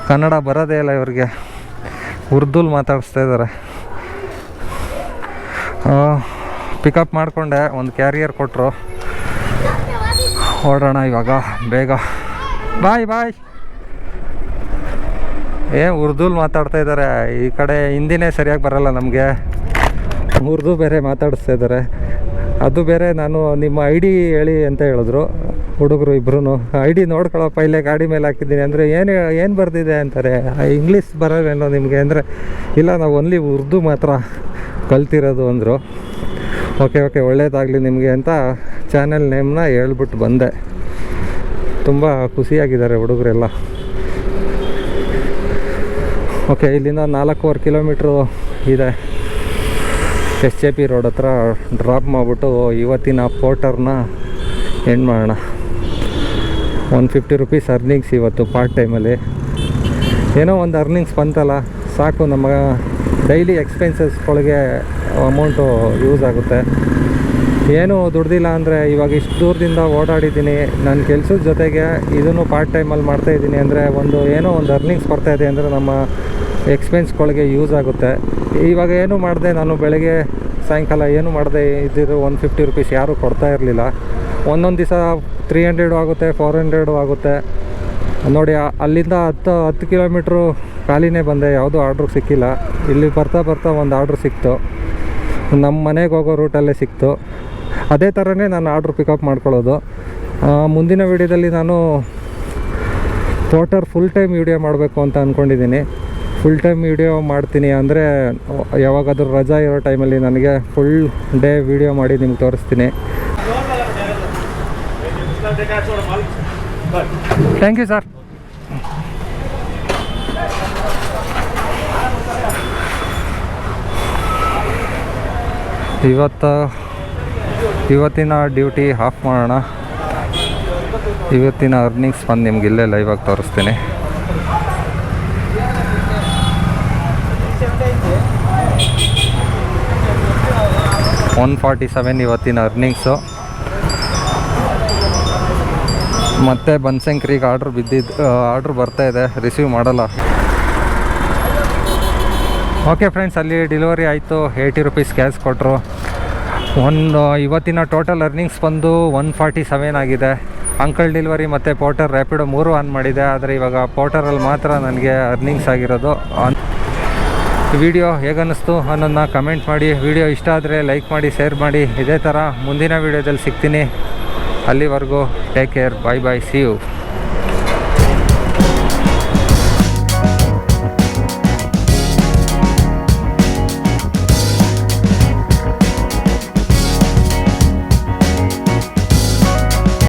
A: ಕನ್ನಡ ಬರೋದೇ ಇಲ್ಲ ಇವ್ರಿಗೆ. ಉರ್ದುಲ್ ಮಾತಾಡಿಸ್ತಾ ಇದ್ದಾರೆ. ಪಿಕಪ್ ಮಾಡಿಕೊಂಡೆ, ಒಂದು ಕ್ಯಾರಿಯರ್ ಕೊಟ್ಟರು ಓಡೋಣ ಇವಾಗ, ಬೇಗ. ಬಾಯ್ ಬಾಯ್. ಏ, ಉರ್ದುಲ್ ಮಾತಾಡ್ತಾ ಇದ್ದಾರೆ. ಈ ಕಡೆ ಹಿಂದಿನೇ ಸರಿಯಾಗಿ ಬರಲ್ಲ ನಮಗೆ. ಉರ್ದು ಬೇರೆ ಮಾತಾಡಿಸ್ತಾ ಇದ್ದಾರೆ. ಅದು ಬೇರೆ, ನಾನು ನಿಮ್ಮ ಐ ಹೇಳಿ ಅಂತ ಹೇಳಿದ್ರು. ಹುಡುಗರು ಇಬ್ರು ಐ ಡಿ ನೋಡ್ಕೊಳಪ್ಪ, ಇಲ್ಲೇ ಗಾಡಿ ಮೇಲೆ ಹಾಕಿದ್ದೀನಿ. ಅಂದರೆ ಏನು ಏನು ಬರೆದಿದೆ ಅಂತಾರೆ? ಇಂಗ್ಲೀಷ್ ಬರೋವೇನೋ ನಿಮಗೆ? ಅಂದರೆ ಇಲ್ಲ, ನಾವು ಓನ್ಲಿ ಉರ್ದು ಮಾತ್ರ ಕಲ್ತಿರೋದು ಅಂದರು. ಓಕೆ ಓಕೆ ಒಳ್ಳೇದಾಗಲಿ ನಿಮಗೆ ಅಂತ ಚಾನೆಲ್ ನೇಮ್ನ ಹೇಳ್ಬಿಟ್ಟು ಬಂದೆ. ತುಂಬ ಖುಷಿಯಾಗಿದ್ದಾರೆ ಹುಡುಗರೆಲ್ಲ. ಓಕೆ ಇಲ್ಲಿಂದ ನಾಲ್ಕೂವರೆ ಕಿಲೋಮೀಟ್ರು ಇದೆ. ಎಸ್ ಜೆ ಪಿ ರೋಡ್ ಹತ್ರ ಡ್ರಾಪ್ ಮಾಡಿಬಿಟ್ಟು ಇವತ್ತಿನ ಪೋರ್ಟರ್ನ ಎಂಡ್ ಮಾಡೋಣ. ಒನ್ ಫಿಫ್ಟಿ ರುಪೀಸ್ ಅರ್ನಿಂಗ್ಸ್ ಇವತ್ತು ಪಾರ್ಟ್ ಟೈಮಲ್ಲಿ ಏನೋ ಒಂದು ಅರ್ನಿಂಗ್ಸ್ ಬಂತಲ್ಲ, ಸಾಕು ನಮ್ಮ ಡೈಲಿ ಎಕ್ಸ್ಪೆನ್ಸಸ್ಗಳಿಗೆ ಅಮೌಂಟು ಯೂಸ್ ಆಗುತ್ತೆ. ಏನು ದುಡ್ದಿಲ್ಲ ಅಂದರೆ ಇವಾಗ ಇಷ್ಟು ದೂರದಿಂದ ಓಡಾಡಿದ್ದೀನಿ. ನನ್ನ ಕೆಲಸದ ಜೊತೆಗೆ ಇದನ್ನು ಪಾರ್ಟ್ ಟೈಮಲ್ಲಿ ಮಾಡ್ತಾಯಿದ್ದೀನಿ ಅಂದರೆ ಒಂದು ಏನೋ ಒಂದು ಅರ್ನಿಂಗ್ಸ್ ಬರ್ತಾಯಿದೆ ಅಂದರೆ ನಮ್ಮ ಎಕ್ಸ್ಪೆನ್ಸ್ಗಳಿಗೆ ಯೂಸ್ ಆಗುತ್ತೆ. ಇವಾಗ ಏನು ಮಾಡಿದೆ, ನಾನು ಬೆಳಗ್ಗೆ ಸಾಯಂಕಾಲ ಏನು ಮಾಡಿದೆ, ಇದ್ದಿದ್ದು ಒನ್ ಫಿಫ್ಟಿ ರುಪೀಸ್ ಯಾರೂ ಕೊಡ್ತಾ ಇರಲಿಲ್ಲ. ಒಂದೊಂದು ದಿವಸ ತ್ರೀ ಹಂಡ್ರೆಡು ಆಗುತ್ತೆ ಫೋರ್ ಹಂಡ್ರೆಡು ಆಗುತ್ತೆ. ನೋಡಿ ಅಲ್ಲಿಂದ ಹತ್ತು ಹತ್ತು ಕಿಲೋಮೀಟ್ರು ಖಾಲಿನೇ ಬಂದೆ, ಯಾವುದೂ ಆರ್ಡ್ರು ಸಿಕ್ಕಿಲ್ಲ. ಇಲ್ಲಿ ಬರ್ತಾ ಬರ್ತಾ ಒಂದು ಆರ್ಡ್ರು ಸಿಕ್ತು. ನಮ್ಮ ಮನೆಗೆ ಹೋಗೋ ರೂಟಲ್ಲೇ ಸಿಕ್ತು. ಅದೇ ಥರನೇ ನಾನು ಆರ್ಡ್ರು ಪಿಕಪ್ ಮಾಡ್ಕೊಳ್ಳೋದು. ಮುಂದಿನ ವೀಡಿಯೋದಲ್ಲಿ ನಾನು ಟೋಟಲ್ ಫುಲ್ ಟೈಮ್ ವೀಡಿಯೋ ಮಾಡಬೇಕು ಅಂತ ಅಂದ್ಕೊಂಡಿದ್ದೀನಿ ಫುಲ್ ಟೈಮ್ ವೀಡಿಯೋ ಮಾಡ್ತೀನಿ ಅಂದರೆ, ಯಾವಾಗಾದ್ರೂ ರಜಾ ಇರೋ ಟೈಮಲ್ಲಿ ನನಗೆ ಫುಲ್ ಡೇ ವೀಡಿಯೋ ಮಾಡಿ ನಿಮ್ಗೆ ತೋರಿಸ್ತೀನಿ. ಥ್ಯಾಂಕ್ ಯು ಸರ್ ಇವತ್ತು ಇವತ್ತಿನ ಡ್ಯೂಟಿ ಆಫ್ ಮಾಡೋಣ. ಇವತ್ತಿನ ಅರ್ನಿಂಗ್ಸ್ ಬಂದು ನಿಮ್ಗೆ ಇಲ್ಲೇ ಲೈವಾಗಿ ತೋರಿಸ್ತೀನಿ. ಒನ್ ಫಾರ್ಟಿ ಸೆವೆನ್ ಇವತ್ತಿನ ಅರ್ನಿಂಗ್ಸು ಮತ್ತೆ ಬನ್ಸಂಕ್ರಿಗೆ ಆರ್ಡ್ರ್ ಬಿದ್ದಿದ್ದು ಆರ್ಡ್ರ್ ಬರ್ತಾ ಇದೆ. ರಿಸೀವ್ ಮಾಡಲ್ಲ. ಓಕೆ ಫ್ರೆಂಡ್ಸ್ ಅಲ್ಲಿ ಡಿಲಿವರಿ ಆಯಿತು. ಏಯ್ಟಿ ರುಪೀಸ್ ಕ್ಯಾಶ್ ಕೊಟ್ಟರು ಒಂದು ಇವತ್ತಿನ ಟೋಟಲ್ ಅರ್ನಿಂಗ್ಸ್ ಬಂದು ಒನ್ ಫಾರ್ಟಿ ಸೆವೆನ್ ಆಗಿದೆ. ಅಂಕಲ್ ಡಿಲಿವರಿ ಮತ್ತು ಪೋರ್ಟರ್ ರ್ಯಾಪಿಡೋ ಮೂರು ಆನ್ ಮಾಡಿದೆ. ಆದರೆ ಇವಾಗ ಪೋರ್ಟರಲ್ಲಿ ಮಾತ್ರ ನನಗೆ ಅರ್ನಿಂಗ್ಸ್ ಆಗಿರೋದು. ವಿಡಿಯೋ ಹೇಗನ್ನಿಸ್ತು ಅನ್ನೋದನ್ನ ಕಮೆಂಟ್ ಮಾಡಿ. ವಿಡಿಯೋ ಇಷ್ಟ ಆದರೆ ಲೈಕ್ ಮಾಡಿ ಶೇರ್ ಮಾಡಿ. ಇದೇ ಥರ ಮುಂದಿನ ವೀಡಿಯೋದಲ್ಲಿ ಸಿಗ್ತೀನಿ. ಅಲ್ಲಿವರೆಗೂ take care bye bye see you